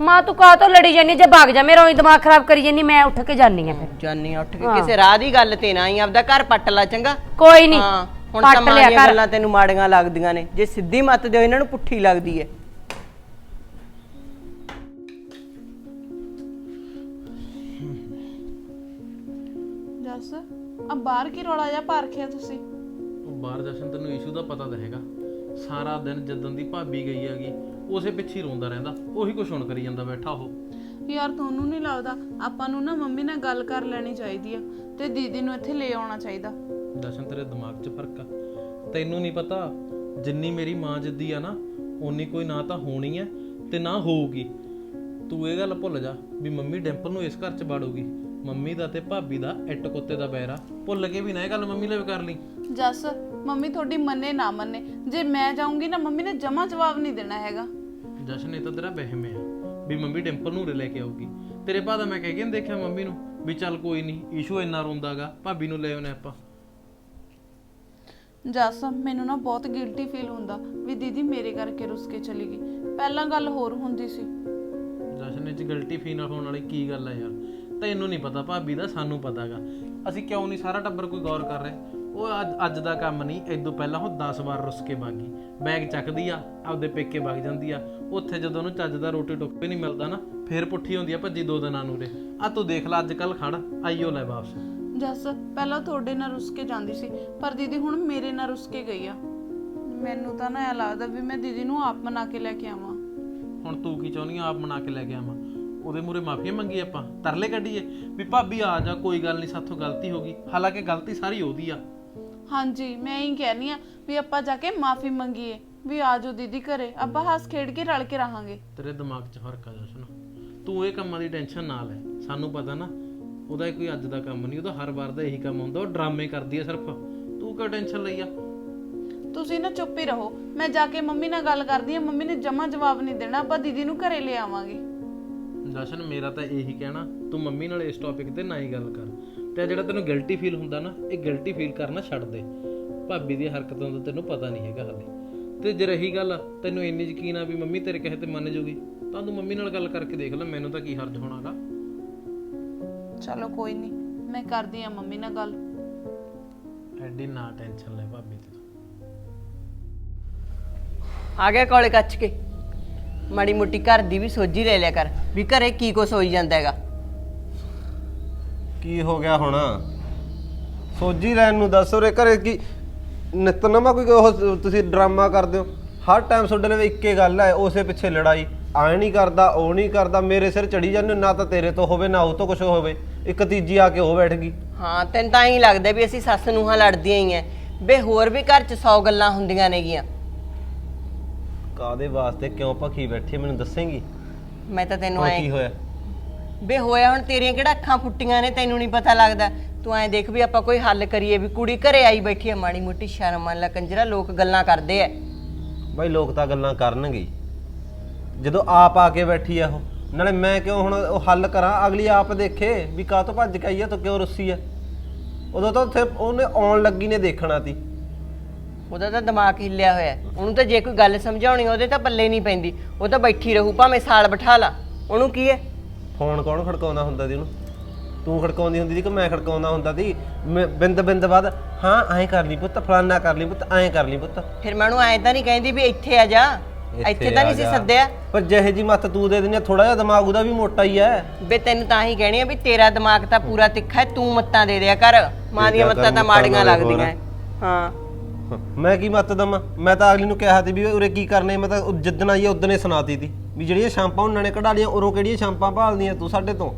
ਮਾਂ ਤੂੰ ਕਾਹ ਤੋਂ ਲੜੀ ਜਾਨੀ ਜੇ ਭਾਗ ਜਾ ਮੇਰਾ ਉਹੀ ਦਿਮਾਗ ਖਰਾਬ ਕਰੀ ਜਾਨੀ ਮੈਂ ਉੱਠ ਕੇ ਜਾਨੀ ਆ ਫਿਰ। ਜਾਨੀ ਆ ਉੱਠ ਕੇ। ਕਿਸੇ ਰਾਹ ਦੀ ਗੱਲ ਤੇ ਨਾ ਆਈ ਆਪਦਾ ਘਰ ਪੱਟ ਲਾ ਚੰਗਾ। ਕੋਈ ਨਹੀਂ ਹਾਂ ਹੁਣ ਪੱਟ ਲਿਆ ਦੀਆਂ ਕਰ। ਗੱਲਾਂ ਤੈਨੂੰ ਮਾੜੀਆਂ ਲੱਗਦੀਆਂ ਨੇ। ਜੇ ਸਿੱਧੀ ਮੱਤ ਦਿਓ ਇਹਨਾਂ ਨੂੰ ਪੁੱਠੀ ਲੱਗਦੀ ਹੈ ਜੱਸ ਆ ਬਾਹਰ ਕੀ ਰੌਲਾ ਜਿਹਾ ਪਾ ਰੱਖਿਆ ਤੁਸੀਂ? ਉਹ ਬਾਹਰ ਜਸ਼ਨ ਤੈਨੂੰ ਇਸ਼ੂ ਦਾ ਪਤਾ ਤਾਂ ਹੈਗਾ। ਸਾਰਾ ਦਿਨ ਜਦੋਂ ਦੀ ਭਾਬੀ ਗਈ ਹੈਗੀ ਉਸੇ ਪਿੱਛੇ ਹੀ ਰੋਂਦਾ ਰਹਿੰਦਾ। ਉਹੀ ਕੁਛ ਹੁਣ ਕਰੀ ਜਾਂਦਾ ਬੈਠਾ ਉਹ। ਯਾਰ ਤੁਹਾਨੂੰ ਨਹੀਂ ਲੱਗਦਾ ਆਪਾਂ ਨੂੰ ਨਾ ਮੰਮੀ ਨਾਲ ਗੱਲ ਕਰ ਲੈਣੀ ਚਾਹੀਦੀ ਆ ਤੇ ਦੀਦੀ ਨੂੰ ਇੱਥੇ ਲੈ ਆਉਣਾ ਚਾਹੀਦਾ। ਜਸ਼ਨ ਤੇਰੇ ਦਿਮਾਗ 'ਚ ਫ਼ਰਕ ਆ। ਤੈਨੂੰ ਨਹੀਂ ਪਤਾ ਜਿੰਨੀ ਮੇਰੀ ਮਾਂ ਜਿੱਦੀ ਆ ਨਾ ਓਨੀ ਕੋਈ ਨਾ ਤਾਂ ਹੋਣੀ ਹੈ ਤੇ ਨਾ ਹੋਊਗੀ। ਤੂੰ ਇਹ ਗੱਲ ਭੁੱਲ ਜਾ ਵੀ ਮੰਮੀ ਡਿੰਪਲ ਨੂੰ ਇਸ ਘਰ 'ਚ ਬਾੜੂਗੀ ਮੰਮੀ ਦਾ ਤੇ ਭਾਬੀ ਦਾ ਇੱਟ ਕੁੱਤੇ ਦਾ ਬੈਰ। ਭੁੱਲ ਕੇ ਵੀ ਨਾ ਇਹ ਗੱਲ ਮੰਮੀ ਲਈ ਕਰ ਲਈ। ਜੱਸ ਮੰਮੀ ਤੁਹਾਡੀ ਮੰਨੇ ਨਾ ਮੰਨੇ। ਜੇ ਮੈਂ ਜਾਊਂਗੀ ਨਾ ਮੰਮੀ ਨੇ ਜਮਾ ਜਵਾਬ ਨਹੀਂ ਦੇਣਾ ਹੈਗਾ। ਜਸ਼ਨ ਇਹ ਤਾਂ ਤੇਰਾ ਵਹਿਮ ਆ ਵੀ ਮੰਮੀ ਡਿੰਪਲ ਨੂੰ ਉਰੇ ਲੈ ਕੇ ਆਊਗੀ। ਤੇਰੇ ਬਾਅਦ ਮੈਂ ਕਹਿ ਕੇ ਨੀ ਦੇਖਿਆ ਮੰਮੀ ਨੂੰ ਵੀ ਚੱਲ ਕੋਈ ਨਹੀਂ ਇਸ਼ੂ ਇੰਨਾ ਰੋਂਦਾਗਾ ਭਾਬੀ ਨੂੰ ਲੈ ਆਉਨੇ ਆਪਾਂ। ਜੱਸ ਮੈਨੂੰ ਨਾ ਬਹੁਤ ਗਿਲਟੀ ਫੀਲ ਹੁੰਦਾ ਵੀ ਦੀਦੀ ਮੇਰੇ ਕਰਕੇ ਰੁੱਸ ਕੇ ਚਲੀ ਗਈ। ਪਹਿਲਾਂ ਗੱਲ ਹੋਰ ਹੁੰਦੀ ਸੀ। ਜਸ਼ਨ ਚ ਗਲਤੀ ਫੀਲ ਹੋਣ ਵਾਲੀ ਕੀ ਗੱਲ ਆ ਯਾਰ। ਤੈਨੂੰ ਨਹੀਂ ਪਤਾ ਭਾਬੀ ਦਾ ਸਾਨੂੰ ਪਤਾਗਾ। ਅਸੀਂ ਕਿਉਂ ਨਹੀਂ ਸਾਰਾ ਟੱਬਰ ਕੋਈ ਗੌਰ ਕਰ ਰਹੇ? ਉਹ ਅੱਜ ਅੱਜ ਦਾ ਕੰਮ ਨਹੀਂ ਇਦੋਂ ਪਹਿਲਾਂ ਉਹ 10 ਵਾਰ ਰੁੱਸ ਕੇ ਬਾਗੀ ਬੈਗ ਚੱਕਦੀ ਆ ਆਪਦੇ ਪੇਕੇ ਵਗ ਜਾਂਦੀ ਆ। ਉੱਥੇ ਜਦੋਂ ਉਹਨੂੰ ਚੱਜ ਦਾ ਰੋਟੀ ਟੁੱਕ ਵੀ ਨਹੀਂ ਮਿਲਦਾ ਨਾ ਫੇਰ ਪੁੱਠੀ ਹੁੰਦੀ ਆ ਭੱਜੀ ਦੋ ਦਿਨਾਂ ਨੂੰ ਰੇ ਆ ਤੂੰ ਦੇਖ ਲੈ ਅੱਜ ਕੱਲ ਖੜ ਆਈਓ ਲੈ ਵਾਪਸ। ਜੱਸ ਪਹਿਲਾਂ ਤੁਹਾਡੇ ਨਾਲ ਰੁੱਸ ਕੇ ਜਾਂਦੀ ਸੀ ਪਰ ਦੀਦੀ ਹੁਣ ਮੇਰੇ ਨਾਲ ਰੁੱਸ ਕੇ ਗਈ ਆ। ਮੈਨੂੰ ਤਾਂ ਨਾ ਐ ਲੱਗਦਾ ਵੀ ਮੈਂ ਦੀਦੀ ਨੂੰ ਆਪ ਮਨਾ ਕੇ ਲੈ ਕੇ ਆਵਾਂ। ਹੁਣ ਤੂੰ ਕੀ ਚਾਹੁੰਦੀ ਆ ਆਪ ਬਣਾ ਕੇ ਲੈ ਕੇ ਆਵਾਂ? ਉਹਦੇ ਮੂਰੇ ਮਾਫੀ ਮੰਗੀ ਆਪਾਂ ਤਰਲੇ ਕੱਢੀਏ। ਵੀ ਭਾਬੀ ਆ ਜਾ ਕੋਈ ਗੱਲ ਨਹੀਂ ਸਾਥੋਂ ਗਲਤੀ ਹੋ ਗਈ। ਹਾਲਾਂਕਿ ਗਲਤੀ ਸਾਰੀ ਉਹਦੀ ਆ। ਹਾਂਜੀ ਮੈਂ ਹੀ ਕਹਿਨੀ ਆ ਵੀ ਆਪਾਂ ਜਾ ਕੇ ਮਾਫੀ ਮੰਗੀਏ ਵੀ ਆਜੋ ਦੀਦੀ ਘਰੇ ਆਪਾਂ ਹੱਸ ਖੇਡ ਕੇ ਰਲ ਕੇ ਰਹਾਂਗੇ। ਤੇਰੇ ਦਿਮਾਗ 'ਚ ਫ਼ਰਕ ਆ ਜਸ਼ਨ ਤੂੰ ਇਹ ਕੰਮਾਂ ਦੀ ਟੈਨਸ਼ਨ ਨਾ ਲੈ। ਸਾਨੂੰ ਪਤਾ ਨਾ ਉਹਦਾ ਇਹ ਕੋਈ ਅੱਜ ਦਾ ਕੰਮ ਨਹੀਂ ਉਹਦਾ ਹਰ ਵਾਰ ਦਾ ਇਹੀ ਕੰਮ ਹੁੰਦਾ ਉਹ ਡਰਾਮੇ ਕਰਦੀ ਆ ਸਿਰਫ। ਤੂੰ ਕਿਉਂ ਟੈਨਸ਼ਨ ਲਈ ਆ? ਤੁਸੀਂ ਨਾ ਚੁੱਪ ਹੀ ਰਹੋ। ਮੈਂ ਜਾ ਕੇ ਮੰਮੀ ਨਾਲ ਗੱਲ ਕਰਦੀ ਆ ਮੰਮੀ ਨੇ ਜਮਾ ਜਵਾਬ ਨਹੀਂ ਦੇਣਾ ਆਪਾਂ ਦੀਦੀ ਨੂੰ ਘਰੇ ਲੈ ਆਵਾਂਗੇ। ਜਸ਼ਨ ਮੇਰਾ ਤਾਂ ਇਹੀ ਕਹਿਣਾ ਤੂੰ ਮੰਮੀ ਨਾਲ ਇਸ ਟੌਪਿਕ ਤੇ ਨਾ ਹੀ ਗੱਲ ਕਰ। ਤੇ ਜਿਹੜਾ ਤੈਨੂੰ ਗਿਲਟੀ ਫੀਲ ਹੁੰਦਾ ਨਾ ਇਹ ਗਿਲਟੀ ਫੀਲ ਕਰਨਾ ਛੱਡ ਦੇ। ਭਾਬੀ ਦੀ ਹਰਕਤਾਂ ਦਾ ਤੈਨੂੰ ਪਤਾ ਨਹੀਂ ਹੈਗਾ ਹਾਲੇ। ਤੇ ਜੇ ਰਹੀ ਗੱਲ ਤੈਨੂੰ ਇੰਨੀ ਯਕੀਨ ਆ ਵੀ ਮੰਮੀ ਤੇਰੇ ਕਹੇ ਤੇ ਮੰਨ ਜਾਊਗੀ ਤਾਂ ਤੂੰ ਮੰਮੀ ਨਾਲ ਗੱਲ ਕਰਕੇ ਦੇਖ ਲੈ ਮੈਨੂੰ ਤਾਂ ਕੀ ਹਰਜ ਹੋਣਾਗਾ। ਚਲੋ ਕੋਈ ਨਹੀਂ ਮੈਂ ਕਰਦੀ ਆ ਮੰਮੀ ਨਾਲ ਗੱਲ। ਐਡੀ ਨਾ ਟੈਨਸ਼ਨ ਲੈ ਭਾਬੀ ਤੇ ਤੂੰ। ਆ ਗਿਆ ਕੋਲੇ ਕੱਚ ਕੇ। ਮਾੜੀ ਮੋਟੀ ਘਰ ਦੀ ਵੀ ਸੋਝੀ ਲੈ ਲਿਆ ਕਰ ਵੀ ਘਰੇ ਕੀ ਕੁਛ ਹੋਈ ਜਾਂਦਾ ਹੈਗਾ। ਕੀ ਹੋ ਗਿਆ ਹੁਣ? ਸੋਜੀ ਲੈਣ ਨੂੰ ਦੱਸ ਉਰੇ ਘਰੇ ਕੀ ਨਿਤਨਮਾ ਕੋਈ ਉਹ ਤੁਸੀਂ ਡਰਾਮਾ ਕਰਦੇ ਹੋ? ਹਰ ਟਾਈਮ ਤੁਹਾਡੇ ਲਈ ਇੱਕੇ ਗੱਲ ਹੈ ਉਸੇ ਪਿੱਛੇ ਲੜਾਈ। ਆਏ ਨਹੀਂ ਕਰਦਾ ਉਹ ਨਹੀਂ ਕਰਦਾ ਮੇਰੇ ਸਿਰ ਚੜੀ ਜਾਂਦੇ ਹੋ, ਨਾ ਤਾਂ ਤੇਰੇ ਤੋਂ ਹੋਵੇ ਨਾ ਉਹ ਤੋਂ ਕੁਝ ਹੋਵੇ। ਇੱਕ ਤੀਜੀ ਆ ਕੇ ਉਹ ਬੈਠ ਗਈ। ਹਾਂ ਤੈਨੂੰ ਤਾਂ ਹੀ ਲੱਗਦਾ ਵੀ ਅਸੀਂ ਸੱਸ ਨੂੰਹਾਂ ਲੜਦੀਆਂ ਹੀ ਐ। ਬੇ ਹੋਰ ਵੀ ਘਰ 'ਚ 100 ਗੱਲਾਂ ਹੁੰਦੀਆਂ ਨੇਗੀਆਂ। ਕਾਦੇ ਵਾਸਤੇ ਕਿਉਂ ਭਖੀ ਬੈਠੀ ਮੈਨੂੰ ਦੱਸੇਂਗੀ? ਮੈਂ ਤਾਂ ਤੈਨੂੰ ਹੁਣ ਐ ਕੀ ਹੋਇਆ? ਬੇ ਹੋਇਆ ਹੁਣ ਤੇਰੀਆਂ ਕਿਹੜਾ ਅੱਖਾਂ ਫੁੱਟੀਆਂ ਨੇ ਤੈਨੂੰ ਨਹੀਂ ਪਤਾ ਲੱਗਦਾ। ਤੂੰ ਐਂ ਦੇਖ ਵੀ ਆਪਾਂ ਕੋਈ ਹੱਲ ਕਰੀਏ ਵੀ ਕੁੜੀ ਘਰੇ ਆਈ ਬੈਠੀ ਐ ਮਾੜੀ ਮੋਟੀ ਸ਼ਰਮ ਮੰਨ ਲੈ ਕੰਜਰਾ ਲੋਕ ਗੱਲਾਂ ਕਰਦੇ ਐ। ਬਾਈ ਲੋਕ ਤਾਂ ਗੱਲਾਂ ਕਰਨਗੇ ਹੀ। ਜਦੋਂ ਆਪ ਆ ਕੇ ਬੈਠੀ ਆ ਉਹ ਨਾਲੇ ਮੈਂ ਕਿਉਂ ਹੁਣ ਉਹ ਹੱਲ ਕਰਾਂ? ਅਗਲੀ ਆਪ ਦੇਖੇ ਵੀ ਕਾਹ ਤੋਂ ਭੱਜ ਕੇ ਆਈ ਆ ਤੂੰ ਕਿਉਂ ਰੁੱਸੀ ਆ? ਉਦੋਂ ਤਾਂ ਉੱਥੇ ਉਹਨੇ ਆਉਣ ਲੱਗੀ ਨੇ ਦੇਖਣਾ ਤੀ। ਉਹਦਾ ਤਾਂ ਦਿਮਾਗ ਹਿੱਲਿਆ ਹੋਇਆ ਹੈ। ਉਹਨੂੰ ਤਾਂ ਜੇ ਕੋਈ ਗੱਲ ਸਮਝਾਉਣੀ ਉਹਦੇ ਤਾਂ ਪੱਲੇ ਨਹੀਂ ਪੈਂਦੀ। ਉਹ ਤਾਂ ਬੈਠੀ ਰਹੂ ਭਾਵੇਂ ਸਾਲ ਬਿਠਾ ਲਾ। ਉਹਨੂੰ ਕੀ ਐ ਫੋਨ ਕੌਣ ਖੜਕਾਉਂਦਾ ਹੁੰਦਾ ਸੀ ਉਹਨੂੰ? ਤੂੰ ਖੜਕਾਉਂਦੀ ਹੁੰਦੀ ਸੀ ਕਿ ਮੈਂ ਖੜਕਾਉਂਦਾ ਹੁੰਦਾ ਸੀ? ਮੈਂ ਬਿੰਦ ਬਿੰਦ ਬਾਅਦ ਹਾਂ ਐਂ ਕਰ ਲਈ ਪੁੱਤ ਫਲਾਨਾ ਕਰ ਲਈ ਪੁੱਤ ਐਂ ਕਰ ਲਈ ਪੁੱਤ। ਫਿਰ ਮੈਂ ਉਹਨੂੰ ਐਂ ਤਾਂ ਨਹੀਂ ਕਹਿੰਦੀ ਵੀ ਇੱਥੇ ਆ ਜਾ। ਇੱਥੇ ਤਾਂ ਨਹੀਂ ਸੀ ਆ ਜਾ। ਸੱਦਿਆ। ਪਰ ਜਿਹੇ ਜੀ ਮੱਤ ਤੂੰ ਦੇ ਦਿੰਦੀ ਥੋੜਾ ਜਿਹਾ ਦਿਮਾਗ ਉਹਦਾ ਵੀ ਮੋਟਾ ਹੀ ਐ ਬੇ ਤੈਨੂੰ ਤਾਂ ਹੀ ਕਹਿਣੀ ਆ ਵੀ ਤੇਰਾ ਦਿਮਾਗ ਤਾਂ ਪੂਰਾ ਤਿੱਖਾ ਹੈ ਤੂੰ ਮੱਤਾਂ ਦੇ ਦਿਆ ਕਰ। ਮਾਂ ਦੀਆਂ ਮੱਤਾਂ ਤਾਂ ਮਾੜੀਆਂ ਲੱਗਦੀਆਂ। ਹੈ। ਹਾਂ। ਮੈਂ ਕੀ ਮੱਤ ਦਵਾਂ? ਮੈਂ ਤਾਂ ਅਗਲੀ ਨੂੰ ਕਿਹਾ ਸੀ ਵੀ ਉਰੇ ਕੀ ਕਰਨੇ ਮੈਂ ਤਾਂ ਉਹ ਜਿੱਦਣ ਆਈ ਉਦੋਂ ਹੀ ਸੁਣਾਤੀ ਤੀ ਵੀ ਜਿਹੜੀਆਂ ਸ਼ਾਂਪਾਂ ਉਹਨਾਂ ਨੇ ਕਢਾ ਲੀਆਂ ਉਰੋਂ ਕਿਹੜੀਆਂ ਸ਼ਾਂਪਾਂ ਭਾਲਦੀਆਂ ਤੂੰ ਸਾਡੇ ਤੋਂ?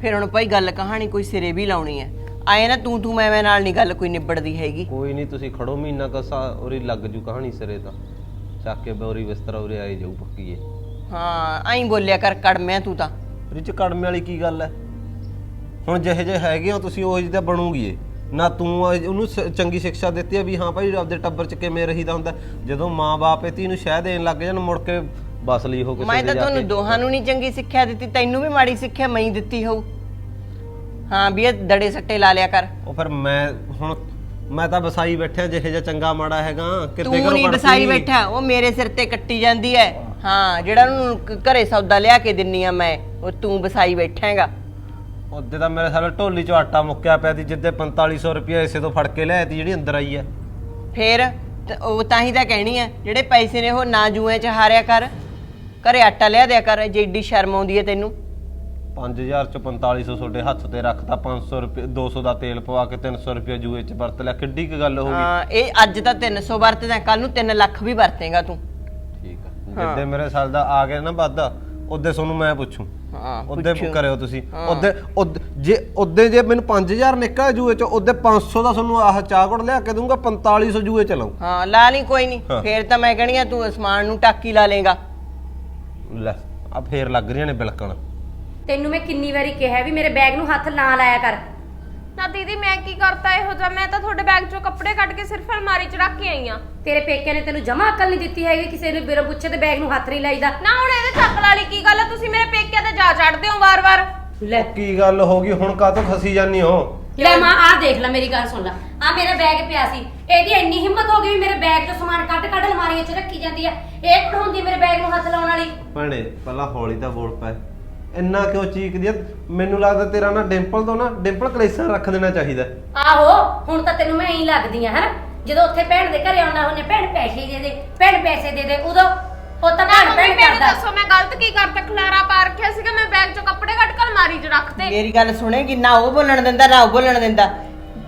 ਫਿਰ ਹੁਣ ਭਾਈ ਗੱਲ ਕਹਾਣੀ ਕੋਈ ਸਿਰੇ ਵੀ ਲਾਉਣੀ ਹੈ ਆਏ ਨਾ ਤੂੰ ਤੂੰ ਮੈਂ ਮੈਂ ਨਾਲ ਨਹੀਂ ਗੱਲ ਕੋਈ ਨਿਬੜਦੀ ਹੈਗੀ। ਕੋਈ ਨਹੀਂ ਤੁਸੀਂ ਖੜੋ ਮਹੀਨਾ ਕਸਾ ਉਰੇ ਲੱਗ ਜੂ ਕਹਾਣੀ ਸਿਰੇ ਤਾਂ। ਚੱਕ ਕੇ ਬੋਰੀ ਬਿਸਤਰਾ ਉਰੇ ਆਏ ਜਾਊ ਪੱਕੀਏ। ਹਾਂ ਐਂ ਬੋਲਿਆ ਕਰ ਕੜਮਿਆ ਤੂੰ ਤਾਂ। ਰਿਚ ਕੜਮੇ ਵਾਲੀ ਕੀ ਗੱਲ ਹੈ ਹੁਣ ਜਿਹੇ ਜਿਹੇ ਹੈਗੇ ਹੋ ਤੁਸੀਂ ਉਹ ਜਿਹੀ ਤਾਂ ਬਣੂਗੀ ਏ ਨਾ ਤੂੰ ਉਹ- ਉਹਨੂੰ ਸ- ਚੰਗੀ ਸਿੱਖਿਆ ਦਿੱਤੀ ਹੈ ਵੀ ਹਾਂ ਭਾਈ ਆਪਦੇ ਟੱਬਰ ਚ ਕਿਵੇਂ ਰਹੀਦਾ ਹੁੰਦਾ। ਜਦੋਂ ਮਾਂ-ਬਾਪ ਇਹ ਧੀ ਨੂੰ ਸ਼ਹਿ ਦੇਣ ਲੱਗ ਜਾਣ ਮੁੜ ਕੇ ਬਸ ਲਈ ਹੋ ਕਿਸੇ ਮੈਂ ਦੇ ਤਾਂ ਜਾ ਤੁਹਾਨੂੰ। ਦੋਹਾਂ ਨੂੰ ਨਹੀਂ ਚੰਗੀ ਸਿੱਖਿਆ ਦਿੱਤੀ ਤੈਨੂੰ ਵੀ ਮਾੜੀ ਸਿੱਖਿਆ ਮੈਂ ਹੀ ਦਿੱਤੀ ਹੋਊ। ਹਾਂ ਵੀ ਇਹ ਦੜੇ ਸੱਟੇ ਲਾ ਲਿਆ ਕਰ। ਉਹ ਫਿਰ ਮੈਂ ਹੁਣ ਮੈਂ ਤਾਂ ਵਸਾਈ ਬੈਠਿਆ ਜਿਹੇ ਜਿਹਾ ਚੰਗਾ ਮਾੜਾ ਹੈਗਾ ਕਿਤੇ ਤੂੰ ਨਹੀਂ ਵਸਾਈ। ਬੈਠਾ ਉਹ ਮੇਰੇ ਸਿਰ ਤੇ ਕੱਟੀ ਜਾਂਦੀ ਐ। ਹਾਂ ਜਿਹੜਾ ਉਹਨੂੰ ਘਰੇ ਸੌਦਾ ਲਿਆ ਕੇ ਦਿੰਨੀ ਆ ਮੈਂ ਉਹ ਤੂੰ ਵਸਾਈ ਬੈਠਾ ਹੈਗਾ। ਉਹਦੇ ਤਾਂ ਮੇਰੇ ਸਾਲੇ ਢੋਲੀ ਚੋਂ ਆਟਾ ਮੁੱਕਿਆ ਪਿਆ ਸੀ ਜਿੱਦੇ 4500 ਰੁਪਏ ਇਸੇ ਤੋਂ ਫੜ ਕੇ ਲਿਆਈ ਤੀ ਜਿਹੜੀ ਅੰਦਰ ਆਈ ਹੈ ਫੇਰ ਤੇ ਉਹ ਤਾਂ ਹੀ ਤਾਂ ਕਹਿਣੀ ਐ ਜਿਹੜੇ ਪੈਸੇ ਨੇ ਉਹ ਨਾ ਜੂਏ ਚ ਹਾਰਿਆ ਕਰ ਘਰੇ ਆਟਾ ਲਿਆ ਦਿਆ ਕਰ ਜੇ ਏਡੀ ਸ਼ਰਮ ਆਉਂਦੀ ਐ ਤੈਨੂੰ। 5000 ਚੋਂ 4500 ਤੁਹਾਡੇ ਹੱਥ ਤੇ ਰੱਖਤਾ 500 ਰੁਪਏ 200 ਦਾ ਤੇਲ ਪਵਾ ਕੇ 300 ਰੁਪਏ ਜੂਏ ਚ ਵਰਤ ਲਿਆ ਕਿੱਡੀ ਕੁ ਗੱਲ ਹੋ ਗਈ? ਹਾਂ ਇਹ ਅੱਜ ਤਾਂ 300 ਵਰਤਦਾ ਕੱਲ ਨੂੰ 3 ਲੱਖ ਵੀ ਵਰਤੇਗਾ ਤੂੰ। ਠੀਕ ਆ। ਜਿੱਦੇ ਮੇਰੇ ਸਾਲ ਦਾ ਆ ਗਿਆ ਨਾ ਵਾਧਾ ਉਹਦੇ ਤੁਹਾਨੂੰ ਮੈਂ ਪੁੱਛੂ। ਹਾਂ ਉਹਦੇ ਕਰਿਓ ਤੁਸੀਂ। ਉਹਦੇ ਜੇ ਉਹਦੇ ਜੇ ਮੈਨੂੰ 5000 ਨਿਕਲਿਆ ਜੂਏ ਚ ਉਹਦੇ 500 ਦਾ ਤੁਹਾਨੂੰ ਆਹ ਚਾਹਗੜ ਲਿਆ ਕੇ ਦੂੰਗਾ 4500 ਜੂਏ ਚ ਲਾਉ ਹਾਂ ਲਾ ਲਈ ਕੋਈ ਨਹੀਂ। ਫੇਰ ਤਾਂ ਮੈਂ ਕਹਿਣੀ ਆ ਤੂੰ ਅਸਮਾਨ ਨੂੰ ਟਾਕੀ ਲਾ ਲੇਗਾ ਲੈ ਆ ਫੇਰ ਲੱਗ ਰਹੀਆਂ ਨੇ ਬਿਲਕਣ। ਤੈਨੂੰ ਮੈਂ ਕਿੰਨੀ ਵਾਰੀ ਕਿਹਾ ਵੀ ਮੇਰੇ ਬੈਗ ਨੂੰ ਹੱਥ ਨਾ ਲਾਇਆ ਕਰ। ਨਾ ਦੀਦੀ ਮੈਂ ਕੀ ਕਰਤਾ ਇਹੋ ਜਿਹਾ? ਮੈਂ ਤਾਂ ਤੁਹਾਡੇ ਬੈਗ ਚੋਂ ਕੱਪੜੇ ਕੱਢ ਕੇ ਸਿਰਫ ਅਲਮਾਰੀ 'ਚ ਰੱਖ ਕੇ ਆਈ ਆ। ਤੇਰੇ ਪੇਕਿਆਂ ਨੇ ਤੈਨੂੰ ਜਮਾ ਅਕਲ ਨਹੀਂ ਦਿੱਤੀ ਹੈਗੀ ਕਿਸੇ ਨੂੰ ਬਿਰੋ ਪੁੱਛੇ ਤੇ ਬੈਗ ਨੂੰ ਹੱਥ ਨਹੀਂ ਲਾਈਦਾ। ਨਾ ਹੁਣ ਇਹਦੇ ਚੱਕਲ ਵਾਲੀ ਕੀ ਗੱਲ ਆ? ਤੁਸੀਂ ਮੇਰੇ ਪੇਕਿਆਂ ਤੇ ਜਾ ਚੜਦੇ ਹੋ ਵਾਰ-ਵਾਰ। ਲੈ ਕੀ ਗੱਲ ਹੋ ਗਈ? ਹੁਣ ਕਾਹਤੋਂ ਖਸੀ ਜਾਨੀ ਹੋ? ਲੈ ਮਾਂ ਆਹ ਦੇਖ ਲੈ ਮੇਰੀ ਗੱਲ ਸੁਣ ਲੈ। ਆ ਮੇਰਾ ਬੈਗ ਪਿਆ ਸੀ। ਇਹਦੀ ਇੰਨੀ ਹਿੰਮਤ ਹੋ ਗਈ ਵੀ ਮੇਰੇ ਬੈਗ ਚੋਂ ਸਮਾਨ ਕੱਢ ਕੱਢ ਅਲਮਾਰੀਆਂ 'ਚ ਰੱਖੀ ਜਾਂਦੀ ਆ। ਇਹ ਕੌਣ ਹੁੰਦੀ ਮੇਰੇ ਬੈਗ ਨੂੰ ਹੱਥ ਲਾਉਣ ਵਾਲੀ? ਭੈਣੇ ਪਹਿਲਾਂ ਹੌਲੀ ਤਾਂ ਬੋਲ ਪੈ। ਇੰਨਾ ਕਿਉਂ ਚੀਕਦੀ ਆ? ਮੈਨੂੰ ਲੱਗਦਾ ਤੇਰਾ ਨਾ ਡਿੰਪਲ ਤੋਂ ਨਾ ਡਿੰਪਲ ਕਲੇਸਾਂ ਰੱਖ ਦੇਣਾ ਚਾਹੀਦਾ। ਆਹੋ ਹੁਣ ਤਾਂ ਤੈਨੂੰ ਮੈਂ ਐਂ ਲੱਗਦੀ ਆ ਹੈ ਜਦੋਂ ਉੱਥੇ ਭੈਣ ਦੇ ਘਰੇ ਆਉਣਾ ਉਹਨੇ ਭੈਣ ਪੈਸੇ ਦੇ ਦੇ ਭੈਣ ਪੈਸੇ ਦੇ ਦੇ ਉਦੋਂ ਉਹ ਤਾਂ ਭੈਣ ਭੈਣ ਮੈਨੂੰ ਕਰਦਾ। ਦੱਸੋ ਮੈਂ ਗਲਤ ਕੀ ਕਰਤਾ? ਖਲਾਰਾ ਪਾ ਰੱਖਿਆ ਸੀਗਾ ਮੈਂ ਬੈਗ ਚੋਂ ਕੱਪੜੇ ਕੱਢ ਕੇ ਅਲਮਾਰੀ 'ਚ ਰੱਖਤੇ ਮੇਰੀ ਗੱਲ ਸੁਣੇਗੀ ਨਾ ਉਹ ਬੋਲਣ ਦਿੰਦਾ ਨਾ ਉਹ ਬੋਲਣ ਦਿੰਦਾ।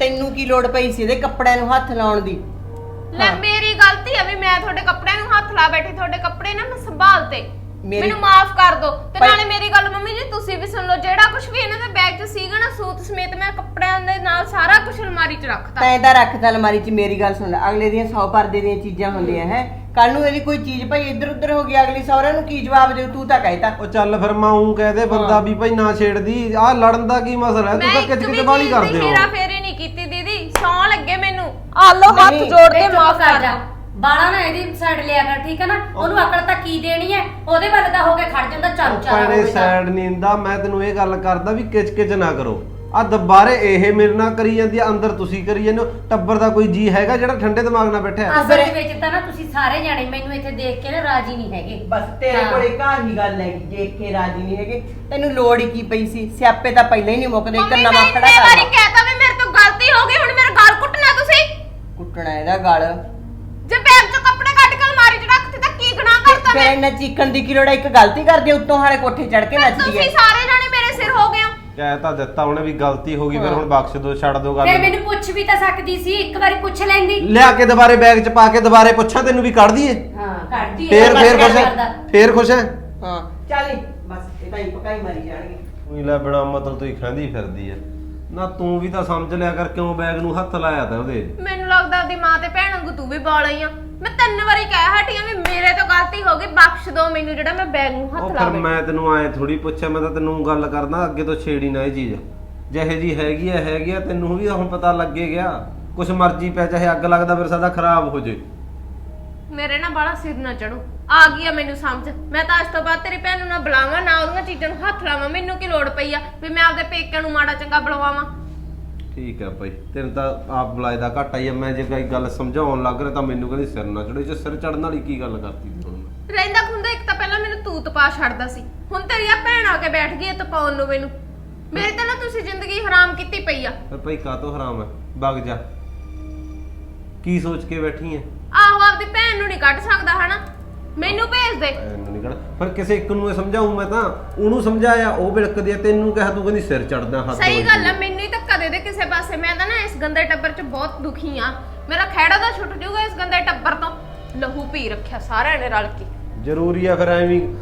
ਤੈਨੂੰ ਕੀ ਲੋੜ ਪਈ ਸੀ ਇਹਦੇ ਕੱਪੜਿਆਂ ਨੂੰ ਹੱਥ ਲਾਉਣ ਦੀ? ਲੈ ਮੇਰੀ ਗਲਤੀ ਆ ਵੀ ਮੈਂ ਤੁਹਾਡੇ ਕੱਪੜਿਆਂ ਨੂੰ ਹੱਥ ਲਾ ਬੈਠੀ ਤੁਹਾਡੇ ਕੱਪੜੇ ਨਾ ਮੈਂ ਸੰਭਾਲਤੇ। ਮੇਰੀ- ਮੈਨੂੰ ਮਾਫ ਕਰ ਦਿਓ। ਤੇ ਨਾਲੇ ਮੇਰੀ ਗੱਲ ਮੰਮੀ ਜੀ ਤੁਸੀਂ ਵੀ ਸੁਣ ਲਓ ਜਿਹੜਾ ਕੁਝ ਵੀ ਇਹਨਾਂ ਦੇ ਬੈਗ 'ਚ ਸੀਗਾ ਨਾ ਸੂਤ ਸਮੇਤ ਮੈਂ ਕੱਪੜਿਆਂ ਦੇ ਨਾਲ ਸਾਰਾ ਕੁਝ ਅਲਮਾਰੀ 'ਚ ਰੱਖਤਾ। ਤੈਂ ਤਾਂ ਰੱਖਦਾ ਅਲਮਾਰੀ 'ਚ ਮੇਰੀ ਗੱਲ ਸੁਣ ਲੈ। ਅਗਲੇ ਦੀਆਂ 100 ਪਰਦੇ ਦੀਆਂ ਚੀਜ਼ਾਂ ਹੁੰਦੀਆਂ ਹੈ। ਕੱਲ ਨੂੰ ਇਹਦੀ ਕੋਈ ਚੀਜ਼ ਭਾਈ ਇੱਧਰ ਉੱਧਰ ਹੋ ਗਈ ਅਗਲੀ ਸਹੁਰੇ ਨੂੰ ਕੀ ਜਵਾਬ ਦੇਉ ਤੂੰ ਤਾਂ ਕਹਿਤਾ ਉਹ ਚੱਲ ਫਿਰ ਮੈਂ ਉਂ ਕਹਦੇ ਬੰਦਾ ਵੀ ਭਾਈ ਨਾ ਛੇੜਦੀ। ਆਹ ਲੜਨ ਦਾ ਕੀ ਮਸਲਾ ਹੈ? ਤੂੰ ਮੈਂ ਤਾਂ ਇੱਕ ਕਿਚ ਵੀ ਕਿਚ ਵਾਲੀ ਚੀਜ਼ ਕਰਦੇ ਦੀ ਹੋ। ਹੇਰਾ ਫੇਰੀ ਨਹੀਂ ਕੀਤੀ ਦੀਦੀ। ਸੌ ਲੱਗੇ ਮੈਨੂੰ। ਆ ਲੋ ਹੱਥ ਨਹੀਂ, ਜੋੜ ਕੇ ਮਾਫ ਕਰ ਕਰ ਜਾ। ਬਾਲਾ ਨਾ ਇਹਦੀ ਸਾਈਡ ਲਿਆ ਕਰ ਠੀਕ ਹੈ ਨਾ? ਉਹਨੂੰ ਅਕਲ ਤਾਂ ਕੀ ਦੇਣੀ ਹੈ? ਉਹਦੇ ਵੱਲ ਤਾਂ ਹੋ ਕੇ ਖੜ ਜਾਂਦਾ ਚੱਲ ਚੱਲ ਭੈਣੇ ਹੋਵੇ ਤਾਂ। ਸਾਈਡ ਨਹੀਂ ਹੁੰਦਾ ਮੈਂ ਤੈਨੂੰ ਇਹ ਗੱਲ ਕਰਦਾ ਵੀ ਕਿਚ ਕਿਚ ਨਾ ਕਰੋ। ਆ ਦੁਬਾਰੇ ਇਹ ਮੇਰੇ ਨਾਲ ਕਰੀ ਜਾਂਦੀ ਆ ਅੰਦਰ ਤੁਸੀਂ ਕਰੀ ਜਾਂਦੇ ਹੋ ਟੱਬਰ ਦਾ ਕੋਈ ਜੀ ਹੈਗਾ ਜਿਹੜਾ ਠੰਡੇ ਦਿਮਾਗ ਨਾਲ ਬੈਠਾ ਹੈ? ਅਸਲ ਦੇ ਵਿੱਚ ਤਾਂ ਨਾ ਤੁਸੀਂ ਸਾਰੇ ਜਾਣੇ ਮੈਨੂੰ ਇੱਥੇ ਦੇਖ ਕੇ ਨਾ ਰਾਜੀ ਨਹੀਂ ਹੈਗੇ। ਬਸ ਤੇਰੇ ਹਾਂ। ਕੋਲ ਇੱਕ ਆਹੀ ਗੱਲ ਹੈਗੀ ਦੇਖ ਕੇ ਰਾਜੀ ਨਹੀਂ ਹੈਗੇ। ਤੈਨੂੰ ਲੋੜ ਹੀ ਕੀ ਪਈ ਸੀ? ਸਿਆਪੇ ਤਾਂ ਪਹਿਲਾਂ ਹੀ ਨਹੀਂ ਮੁੱਕਦੇ ਇੱਕ ਮੰਮੀ ਨਵਾਂ ਮੈਂ ਖੜਾ ਇੰਨੇ ਕਰ ਵਾਰੀ। ਕਹਿਤਾ ਵੀ ਮੇਰੇ ਤੋਂ ਗਲਤੀ ਹੋ ਗਈ ਹੁਣ ਮੇਰਾ ਗਲ ਕੁੱਟਣਾ ਤੁਸੀਂ? ਕੁੱਟਣਾ ਇਹਦਾ ਗਲ। ਫਿਰ ਇੰਨਾ ਚੀਕਣ ਦੀ ਕੀ ਲੋੜ ਹੈ ਇੱਕ ਗਲਤੀ ਕਰਦੀ ਉੱਤੋਂ ਹਾਲੇ ਕੋਠੇ ਚੜ ਕੇ ਨੱਚਦੀ ਤੁਸੀਂ ਹੈ ਸਾਰੇ ਜਾਣੇ ਮੇਰੇ ਸਿਰ ਹੋ ਗਏ ਹੋ। ਕਹਿ ਤਾਂ ਦਿੱਤਾ ਉਹਨੇ ਵੀ ਗਲਤੀ ਹੋ ਗਈ ਫਿਰ ਹੁਣ ਬਖਸ਼ ਦੋ ਛੱਡ ਦੋ ਫਿਰ ਗੱਲ ਮੈਨੂੰ ਪੁੱਛ ਵੀ ਤਾਂ ਸਕਦੀ ਸੀ ਇੱਕ ਵਾਰੀ ਪੁੱਛ ਲੈਂਦੀ। ਲਿਆ ਕੇ ਦੁਬਾਰੇ ਬੈਗ 'ਚ ਪਾ ਕੇ ਦੁਬਾਰੇ ਪੁੱਛਾਂ ਤੈਨੂੰ ਵੀ ਕੱਢ ਦਈਏ ਹਾਂ ਕੱਢਦੀ ਫੇਰ ਫੇਰ ਖੁਸ਼ ਹੈ? ਫੇਰ ਖੁਸ਼ ਹੈ? ਹਾਂ ਚੱਲ ਈ, ਬਸ ਇਹ ਤਾਂ ਹੀ ਪਕਾਈ ਮਾਰੀ ਜਾਣਗੇ। ਉਹੀ ਲੈ ਬਣਾ ਮਤਲਬ ਤੂੰ ਹੀ ਖਾਂਦੀ ਫਿਰਦੀ ਆ ਨਾ ਤੂੰ ਵੀ ਤਾਂ ਸਮਝ ਲਿਆ ਕਰ ਕਿਉਂ ਬੈਗ ਨੂੰ ਹੱਥ ਲਾਇਆ ਤਾ ਉਹਦੇ। ਮੈਨੂੰ ਲੱਗਦਾ ਆਪਦੀ ਮਾਂ ਤੇ ਭੈਣ ਵਾਂਗੂ ਤੂੰ ਵੀ ਬਾਲ ਆਈ ਆ। ਮੈਂ ਤਿੰਨ ਵਾਰੀ ਕਹਿ ਹਟੀ ਆ ਵੀ ਮੇਰੇ ਤੋਂ ਗਲਤੀ ਹੋ ਗਈ ਬਖਸ਼ ਦਿਓ ਮੈਨੂੰ ਜਿਹੜਾ ਮੈਂ ਬੈਗ ਨੂੰ ਉਹ ਹੱਥ ਫਿਰ ਬੈਠੀ ਮੈਂ ਤੈਨੂੰ ਐ ਥੋੜੀ ਪੁੱਛਿਆ ਮੈਂ ਤਾਂ ਤੈਨੂੰ ਗੱਲ ਕਰਦਾ ਅੱਗੇ ਤੋਂ ਛੇੜੀ ਨਾ ਇਹ ਚੀਜ਼। ਜਿਹੇ ਜੀ ਹੈਗੀ ਆ ਹੈਗੀ ਆ ਤੈਨੂੰ ਵੀ ਹੁਣ ਪਤਾ ਲੱਗੇ ਗਿਆ। ਕੁਛ ਮਰਜ਼ੀ ਪੈ ਚਾਹੇ ਅੱਗ ਲੱਗਦਾ ਫਿਰ ਸਾਡਾ ਖਰਾਬ ਹੋ ਜੇ। ਮੇਰੇ ਨਾਲ ਬਾਲਾ ਸਿਰ ਨਾ ਚੜੋ ਆ ਗਈ ਆ ਮੈਨੂੰ ਸਮਝ। ਮੈਂ ਤਾਂ ਅੱਜ ਤੋਂ ਬਾਅਦ ਤੇਰੀ ਭੈਣ ਨੂੰ ਨਾ ਬੁਲਾਵਾਂ ਨਾ ਉਹਦੀਆਂ ਚੀਜ਼ਾਂ ਨੂੰ ਹੱਥ ਲਾਵਾਂ। ਮੈਨੂੰ ਕੀ ਲੋੜ ਪਈ ਆ ਵੀ ਮੈਂ ਆਪਦੇ ਪੇਕਿਆਂ ਨੂੰ ਮਾੜਾ ਚੰਗਾ ਬੁਲਵਾਵਾਂ ਠੀਕ ਆ ਭਾਈ ਤੈਨੂੰ ਤਾਂ ਆਪ ਬੁਲਾਏ ਦਾ ਘਾਟਾ ਹੀ ਆ। ਮੈਂ ਜੇ ਕੋਈ ਗੱਲ ਸਮਝਾਉਣ ਲੱਗ ਰਿਹਾ ਤਾਂ ਮੈਨੂੰ ਕਹਿੰਦੀ ਸਿਰ ਨਾ ਚੜੇ ਜੇ ਸਿਰ ਚੜਨ ਵਾਲੀ ਕੀ ਗੱਲ ਕਰਤੀ ਤੂੰ ਹੁਣ? ਰਹਿੰਦਾ ਖੁੰਦਾ ਇੱਕ ਤਾਂ ਪਹਿਲਾਂ ਮੈਨੂੰ ਤੂਤ ਪਾ ਛੱਡਦਾ ਸੀ। ਹੁਣ ਤੇਰੀ ਆ ਭੈਣ ਆ ਕੇ ਬੈਠ ਗਈ ਇਹ ਪਾਉਣ ਨੂੰ ਮੈਨੂੰ। ਮੇਰੇ ਤੇ ਨਾ ਤੁਸੀਂ ਜ਼ਿੰਦਗੀ ਹਰਾਮ ਕੀਤੀ ਪਈ ਆ। ਫਿਰ ਭਾਈ ਕਾਤੋਂ ਹਰਾਮ ਹੈ ਵਗ ਜਾ। ਕੀ ਸੋਚ ਕੇ ਬੈਠੀ ਐ ਆਹੋ ਆਪਦੀ ਭੈਣ ਨੂੰ ਨਹੀਂ ਕੱਢ ਸਕਦਾ ਹਨਾ? ਮੈਨੂੰ ਭੇਜ ਦੇ। ਐਨੂੰ ਨਿਕਲ ਪਰ ਕਿਸੇ ਇੱਕ ਨੂੰ ਇਹ ਸਮਝਾਉਂ ਮੈਂ ਤਾਂ ਉਹਨੂੰ ਸਮਝਾਇਆ ਉਹ ਬਿਲਕਦੀ ਆ ਤੈਨੂੰ ਕਿਹਾ ਤੂੰ ਕਹਿੰਦੀ ਸਿਰ ਚੜਦਾ ਹੱਥ ਸਹੀ ਗੱਲ ਆ। ਮੈਨੂੰ ਹੀ ਧੱਕਾ ਦੇ ਦੇ ਕਿਸੇ ਪਾਸੇ। ਮੈਂ ਤਾਂ ਨਾ ਇਸ ਗੰਦੇ ਟੱਬਰ 'ਚ ਬਹੁਤ ਦੁਖੀ ਆ। ਮੇਰਾ ਖਹਿੜਾ ਤਾਂ ਛੁੱਟ ਜਾਊਗਾ ਇਸ ਗੰਦੇ ਟੱਬਰ ਤੋਂ। ਲਹੂ ਪੀ ਰੱਖਿਆ ਸਾਰਿਆਂ ਨੇ ਰਲ ਕੇ। ਜ਼ਰੂਰੀ ਆ ਫਿਰ ਐਵੇਂ ਹੀ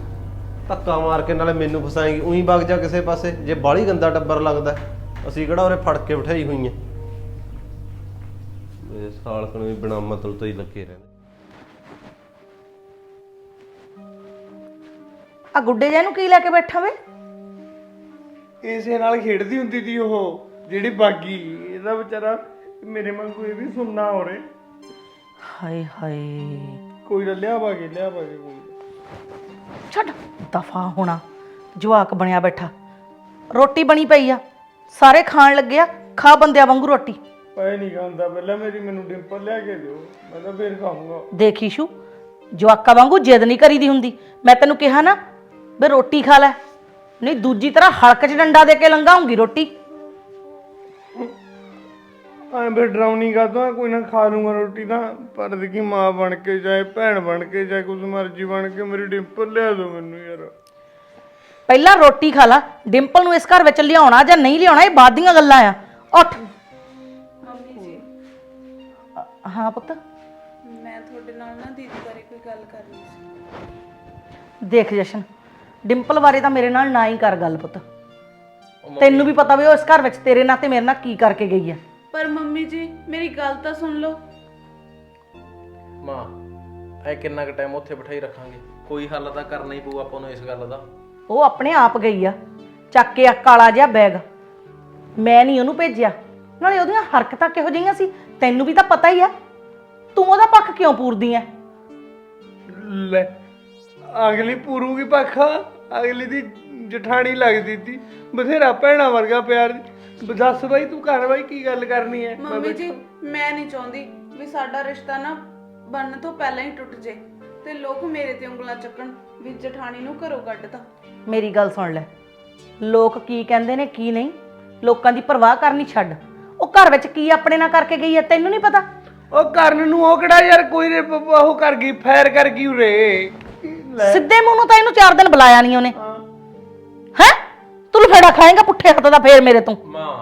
ਧੱਕਾ ਮਾਰ ਕੇ ਨਾਲੇ ਮੈਨੂੰ ਫਸਾਏਗੀ। ਉਹੀ ਵਗ ਜਾ ਕਿਸੇ ਪਾਸੇ ਜੇ ਬਾਲੀ ਗੰਦਾ ਟੱਬਰ ਲੱਗਦਾ। ਅਸੀਂ ਕਿਹੜਾ ਉਰੇ ਫੜ ਕੇ ਬਿਠਾਈ ਹੋਈ ਐ ਇਹ ਸਾਲਕ ਨੂੰ ਵੀ ਬਿਨਾ ਮਤਲਬ ਤੋਂ ਹੀ ਲੱਗੇ ਰਹਿੰਦੇ। ਆ ਗੁੱਡੇ ਜਿਹੇ ਨੂੰ ਕੀ ਲੈ ਕੇ ਬੈਠਾ ਵੇ? ਇਸੇ ਨਾਲ ਖੇਡਦੀ ਹੁੰਦੀ ਸੀ ਉਹ ਜਿਹੜੀ ਬਾਗੀ। ਇਹਦਾ ਵਿਚਾਰਾ ਮੇਰੇ ਵਾਂਗੂ ਇਹ ਵੀ ਸੁਣਨਾ ਹੋ ਰੇ ਹਾਏ ਹਾਏ। ਕੋਈ ਨਾ ਲਿਆਵਾਂਗੇ ਲਿਆਵਾਂਗੇ ਕੋਈ। ਨਾ। ਛੱਡ। ਦਫਾ ਹੋਣਾ। ਜਵਾਕ ਬਣਿਆ ਬੈਠਾ। ਰੋਟੀ ਬਣੀ ਪਈ ਆ। ਸਾਰੇ ਖਾਣ ਲੱਗੇ ਆ। ਖਾ ਬੰਦਿਆਂ ਵਾਂਗੂ ਰੋਟੀ। ਪਏ ਨਹੀਂ ਖਾਂਦਾ ਪਹਿਲਾਂ ਮੇਰੀ ਮੈਨੂੰ ਡਿੰਪਲ ਲਿਆ ਕੇ ਦਿਓ। ਮੈਂ ਤਾਂ ਫੇਰ ਖਾਊਂਗਾ। ਦੇਖ ਈਸ਼ੂ ਜਵਾਕਾਂ ਵਾਂਗੂ ਜਿੱਦ ਨਹੀਂ ਕਰੀਦੀ ਹੁੰਦੀ। ਮੈਂ ਤੈਨੂੰ ਕਿਹਾ ਨਾ ਵੀ ਰੋਟੀ ਖਾ ਲੈ। ਨਹੀਂ ਦੂਜੀ ਤਰ੍ਹਾਂ ਹਲਕ 'ਚ ਡੰਡਾ ਦੇ ਕੇ ਲੰਘਾਉਂਗੀ ਰੋਟੀ। ਐਂ ਫਿਰ ਡਰਾਉਣੀ ਕਰਦਾ ਕੋਈ ਨਾ ਖਾ ਲੂੰਗਾ ਰੋਟੀ ਤਾਂ। ਪਰ ਦੇਖੀ ਮਾਂ ਬਣ ਕੇ ਚਾਹੇ ਭੈਣ ਬਣ ਕੇ ਚਾਹੇ ਕੁਝ ਮਰਜ਼ੀ ਬਣ ਕੇ ਮੇਰੀ ਡਿੰਪਲ ਲਿਆ ਦਿਓ ਮੈਨੂੰ ਯਾਰ। ਪਹਿਲਾਂ ਰੋਟੀ ਖਾ ਲਾ। ਡਿੰਪਲ ਨੂੰ ਇਸ ਘਰ ਵਿੱਚ ਲਿਆਉਣਾ ਜਾਂ ਨਹੀਂ ਲਿਆਉਣਾ ਇਹ ਬਾਅਦ ਦੀਆਂ ਗੱਲਾਂ ਆ। ਉੱਠ। ਮੰਮੀ ਜੀ ਅ- ਹਾਂ ਪੁੱਤ। ਮੈਂ ਤੁਹਾਡੇ ਨਾਲ ਨਾ ਦੀਦੀ ਬਾਰੇ ਕੋਈ ਗੱਲ ਕਰਨੀ ਸੀ। ਦੇਖ ਜਸ਼ਨ। ਡਿੰਪਲ ਬਾਰੇ ਤਾਂ ਮੇਰੇ ਨਾਲ ਨਾ ਹੀ ਕਰ ਗੱਲ ਪੁੱਤ। ਤੈਨੂੰ ਵੀ ਪਤਾ ਵੀ ਉਹ ਇਸ ਘਰ ਵਿੱਚ ਤੇਰੇ ਨਾਲ ਤੇ ਮੇਰੇ ਨਾਲ ਕੀ ਕਰਕੇ ਗਈ ਆ। ਪਰ ਮੰਮੀ ਜੀ ਮੇਰੀ ਗੱਲ ਤਾਂ ਸੁਣ ਲਓ। ਮਾਂ ਐ ਕਿੰਨਾ ਕੁ ਟਾਈਮ ਉੱਥੇ ਬਿਠਾਈ ਰੱਖਾਂਗੇ। ਕੋਈ ਹੱਲ ਤਾਂ ਕਰਨਾ ਹੀ ਪਊ ਆਪਾਂ ਨੂੰ ਇਸ ਗੱਲ ਦਾ। ਉਹ ਆਪਣੇ ਆਪ ਗਈ ਆ। ਚੱਕ ਕੇ ਆ ਕਾਲਾ ਜਿਹਾ ਬੈਗ। ਮੈਂ ਨਹੀਂ ਉਹਨੂੰ ਭੇਜਿਆ। ਨਾਲੇ ਉਹਦੀਆਂ ਹਰਕਤਾਂ ਕਿਹੋ ਜਿਹੀਆਂ ਸੀ? ਤੈਨੂੰ ਵੀ ਤਾਂ ਪਤਾ ਹੀ ਆ। ਤੂੰ ਉਹਦਾ ਪੱਖ ਕਿਉਂ ਪੂਰਦੀ ਆ ਲੈ ਅਗਲੀ ਪੂਰੂਗੀ ਪੱਖਾ ਅਗਲੀ ਦੀ ਜਠਾਣੀ ਲੱਗਦੀ ਸੀ ਬਥੇਰਾ ਭੈਣਾ ਵਰਗਾ ਪਿਆਰ। ਦੱਸ ਬਾਈ ਤੂੰ ਘਰ ਬਾਈ ਕੀ ਗੱਲ ਕਰਨੀ ਹੈ ਮੰਮੀ ਜੀ ਮੈਂ ਨਹੀਂ ਚਾਹੁੰਦੀ ਵੀ ਸਾਡਾ ਰਿਸ਼ਤਾ ਨਾ ਬਣਨ ਤੋਂ ਪਹਿਲਾਂ ਹੀ ਟੁੱਟ ਜੇ ਤੇ ਲੋਕ ਮੇਰੇ ਤੇ ਉਂਗਲਾਂ ਚੱਕਣ ਵੀ ਜਠਾਣੀ ਨੂੰ ਘਰੋਂ ਕੱਢਤਾ। ਮੇਰੀ ਗੱਲ ਸੁਣ ਲੈ। ਲੋਕ ਕੀ ਕਹਿੰਦੇ ਨੇ ਕੀ ਨਹੀਂ? ਲੋਕਾਂ ਦੀ ਪਰਵਾਹ ਕਰਨੀ ਛੱਡ। ਉਹ ਘਰ ਵਿੱਚ ਕੀ ਆਪਣੇ ਨਾਲ ਕਰਕੇ ਗਈ ਹੈ ਤੈਨੂੰ ਨਹੀਂ ਪਤਾ? ਉਹ ਕਰਨ ਨੂੰ ਉਹ ਕਿਹੜਾ ਯਾਰ ਕੋਈ ਪ- ਉਹ ਕਰ ਗਈ ਫਾਇਰ ਕਰ ਗਈ ਉਰੇ। ਲੈ। ਸਿੱਧੇ ਮੂੰਹ ਨੂੰ ਤਾਂ ਇਹਨੂੰ ਚਾਰ ਦਿਨ ਬੁਲਾਇਆ ਨਹੀਂ ਉਹਨੇ। ਹੈ। ਤੂੰ ਫੇੜਾ ਖਾਏਗਾ ਪੁੱਠੇ ਹੱਥ ਦਾ ਫੇਰ ਮੇਰੇ ਤੋਂ। ਮਾਂ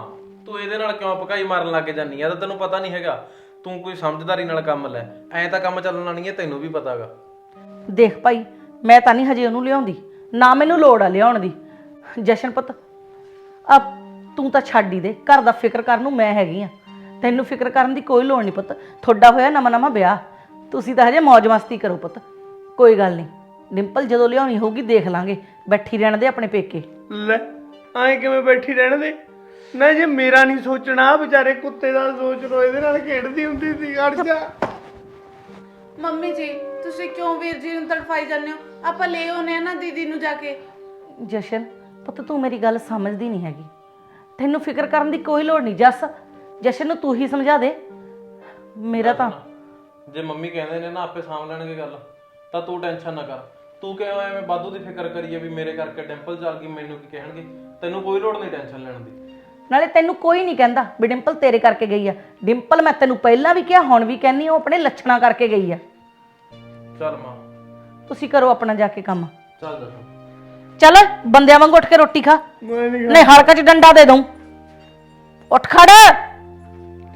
ਤੂੰ ਇਹਦੇ ਨਾਲ ਕਿਉਂ ਪਕਾਈ ਮਾਰਨ ਲੱਗ ਜਾਨੀ ਆ? ਤਾਂ ਤੈਨੂੰ ਪਤਾ ਨਹੀਂ ਹੈਗਾ। ਤੂੰ ਕੋਈ ਸਮਝਦਾਰੀ ਨਾਲ ਕੰਮ ਲੈ। ਐਂ ਤਾਂ ਕੰਮ ਚੱਲਣਾ ਨਹੀਂ ਹੈ ਤੈਨੂੰ ਵੀ ਪਤਾਗਾ ਦੇਖ ਭਾਈ ਮੈਂ ਤਾਂ ਨਹੀਂ ਹਜੇ ਉਹਨੂੰ ਲਿਆਉਂਦੀ ਨਾ ਮੈਨੂੰ ਲੋੜ ਆ ਲਿਆਉਣ ਦੀ। ਜਸ਼ਨ ਪੁੱਤ ਆ ਤੂੰ ਤਾਂ ਛੱਡ ਹੀ ਦੇ। ਘਰ ਦਾ ਫਿਕਰ ਕਰਨ ਨੂੰ ਮੈਂ ਹੈਗੀ ਆ। ਤੈਨੂੰ ਫਿਕਰ ਕਰਨ ਦੀ ਕੋਈ ਲੋੜ ਨਹੀਂ ਪੁੱਤ। ਤੁਹਾਡਾ ਹੋਇਆ ਨਵਾਂ ਨਵਾਂ ਵਿਆਹ। ਤੁਸੀਂ ਤਾਂ ਹਜੇ ਮौज ਮਸਤੀ ਕਰੋ ਪੁੱਤ। ਕੋਈ ਗੱਲ ਨਹੀਂ। ਡਿੰਪਲ ਜਦੋਂ ਲਿਆਉਣੀ ਹੋਊਗੀ ਦੇਖ ਲਾਂਗੇ ਬੈਠੀ ਰਹਿਣ ਦੇ ਆਪਣੇ ਪੇਕੇ। ਲੈ ਐਂ ਕਿਵੇਂ ਬੈਠੀ ਰਹਿਣ ਦੇ? ਨਾ ਜੇ ਮੇਰਾ ਨਹੀਂ ਸੋਚਣਾ ਵਿਚਾਰੇ ਕੁੱਤੇ ਦਾ ਸੋਚ ਲੋ ਇਹਦੇ ਨਾਲ ਖੇਡਦੀ ਹੁੰਦੀ ਸੀ ਅੜ ਜਾ। ਮੰਮੀ ਜੀ ਤੁਸੀਂ ਕਿਉਂ ਵੀਰ ਜੀ ਨੂੰ ਤੜਫਾਈ ਜਾਂਦੇ ਹੋ? ਆਪਾਂ ਲੈ ਆਉਨੇ ਆ ਨਾ ਦੀਦੀ ਨੂੰ ਜਾ ਕੇ। ਜਸ਼ਨ ਪੁੱਤ ਤੂੰ ਮੇਰੀ ਗੱਲ ਸਮਝਦੀ ਨਹੀਂ ਹੈਗੀ। ਤੈਨੂੰ ਫਿਕਰ ਕਰਨ ਦੀ ਕੋਈ ਲੋੜ ਨਹੀਂ ਜਸ। ਜਸ਼ਨ ਨੂੰ ਤੂੰ ਹੀ ਸਮਝਾ ਦੇ। ਮੇਰਾ ਤਾਂ ਜੇ ਮੰਮੀ ਕਹਿੰਦੇ ਨੇ ਨਾ ਆਪੇ ਸਾਂਭ ਲੈਣਗੇ ਗੱਲ ਤਾਂ ਤੂੰ ਟੈਨਸ਼ਨ ਨਾ ਕਰ। ਤੂੰ ਕਿਉਂ ਐਵੇਂ ਬਾਦੂ ਦੀ ਫਿਕਰ ਕਰੀਏ ਵੀ ਮੇਰੇ ਕਰਕੇ ਡਿੰਪਲ ਚੱਲ ਗਈ ਮੈਨੂੰ ਕੀ ਕਹਿਣਗੇ? ਤੈਨੂੰ ਕੋਈ ਲੋੜ ਨਹੀਂ ਟੈਨਸ਼ਨ ਲੈਣ ਦੀ। ਨਾਲੇ ਤੈਨੂੰ ਕੋਈ ਨਹੀਂ ਕਹਿੰਦਾ ਵੀ ਡਿੰਪਲ ਤੇਰੇ ਕਰਕੇ ਗਈ ਆ। ਡਿੰਪਲ ਮੈਂ ਤੈਨੂੰ ਪਹਿਲਾਂ ਵੀ ਕਿਹਾ ਹੁਣ ਵੀ ਕਹਿੰਨੀ ਆ, ਉਹ ਆਪਣੇ ਲੱਛਣਾਂ ਕਰਕੇ ਗਈ ਆ। ਚੱਲ ਮਾਂ। ਤੁਸੀਂ ਕਰੋ ਆਪਣਾ ਜਾ ਕੇ ਕੰਮ। ਚੱਲ ਦੱਸੋ। ਚੱਲ ਬੰਦਿਆਂ ਵਾਂਗ ਉੱਠ ਕੇ ਰੋਟੀ ਖਾ। ਮੈਂ ਨਹੀਂ ਨਹੀਂ ਹਲਕਾ ਚ ਡੰਡਾ ਦੇ ਦਊਂ। ਉੱਠ ਖੜ।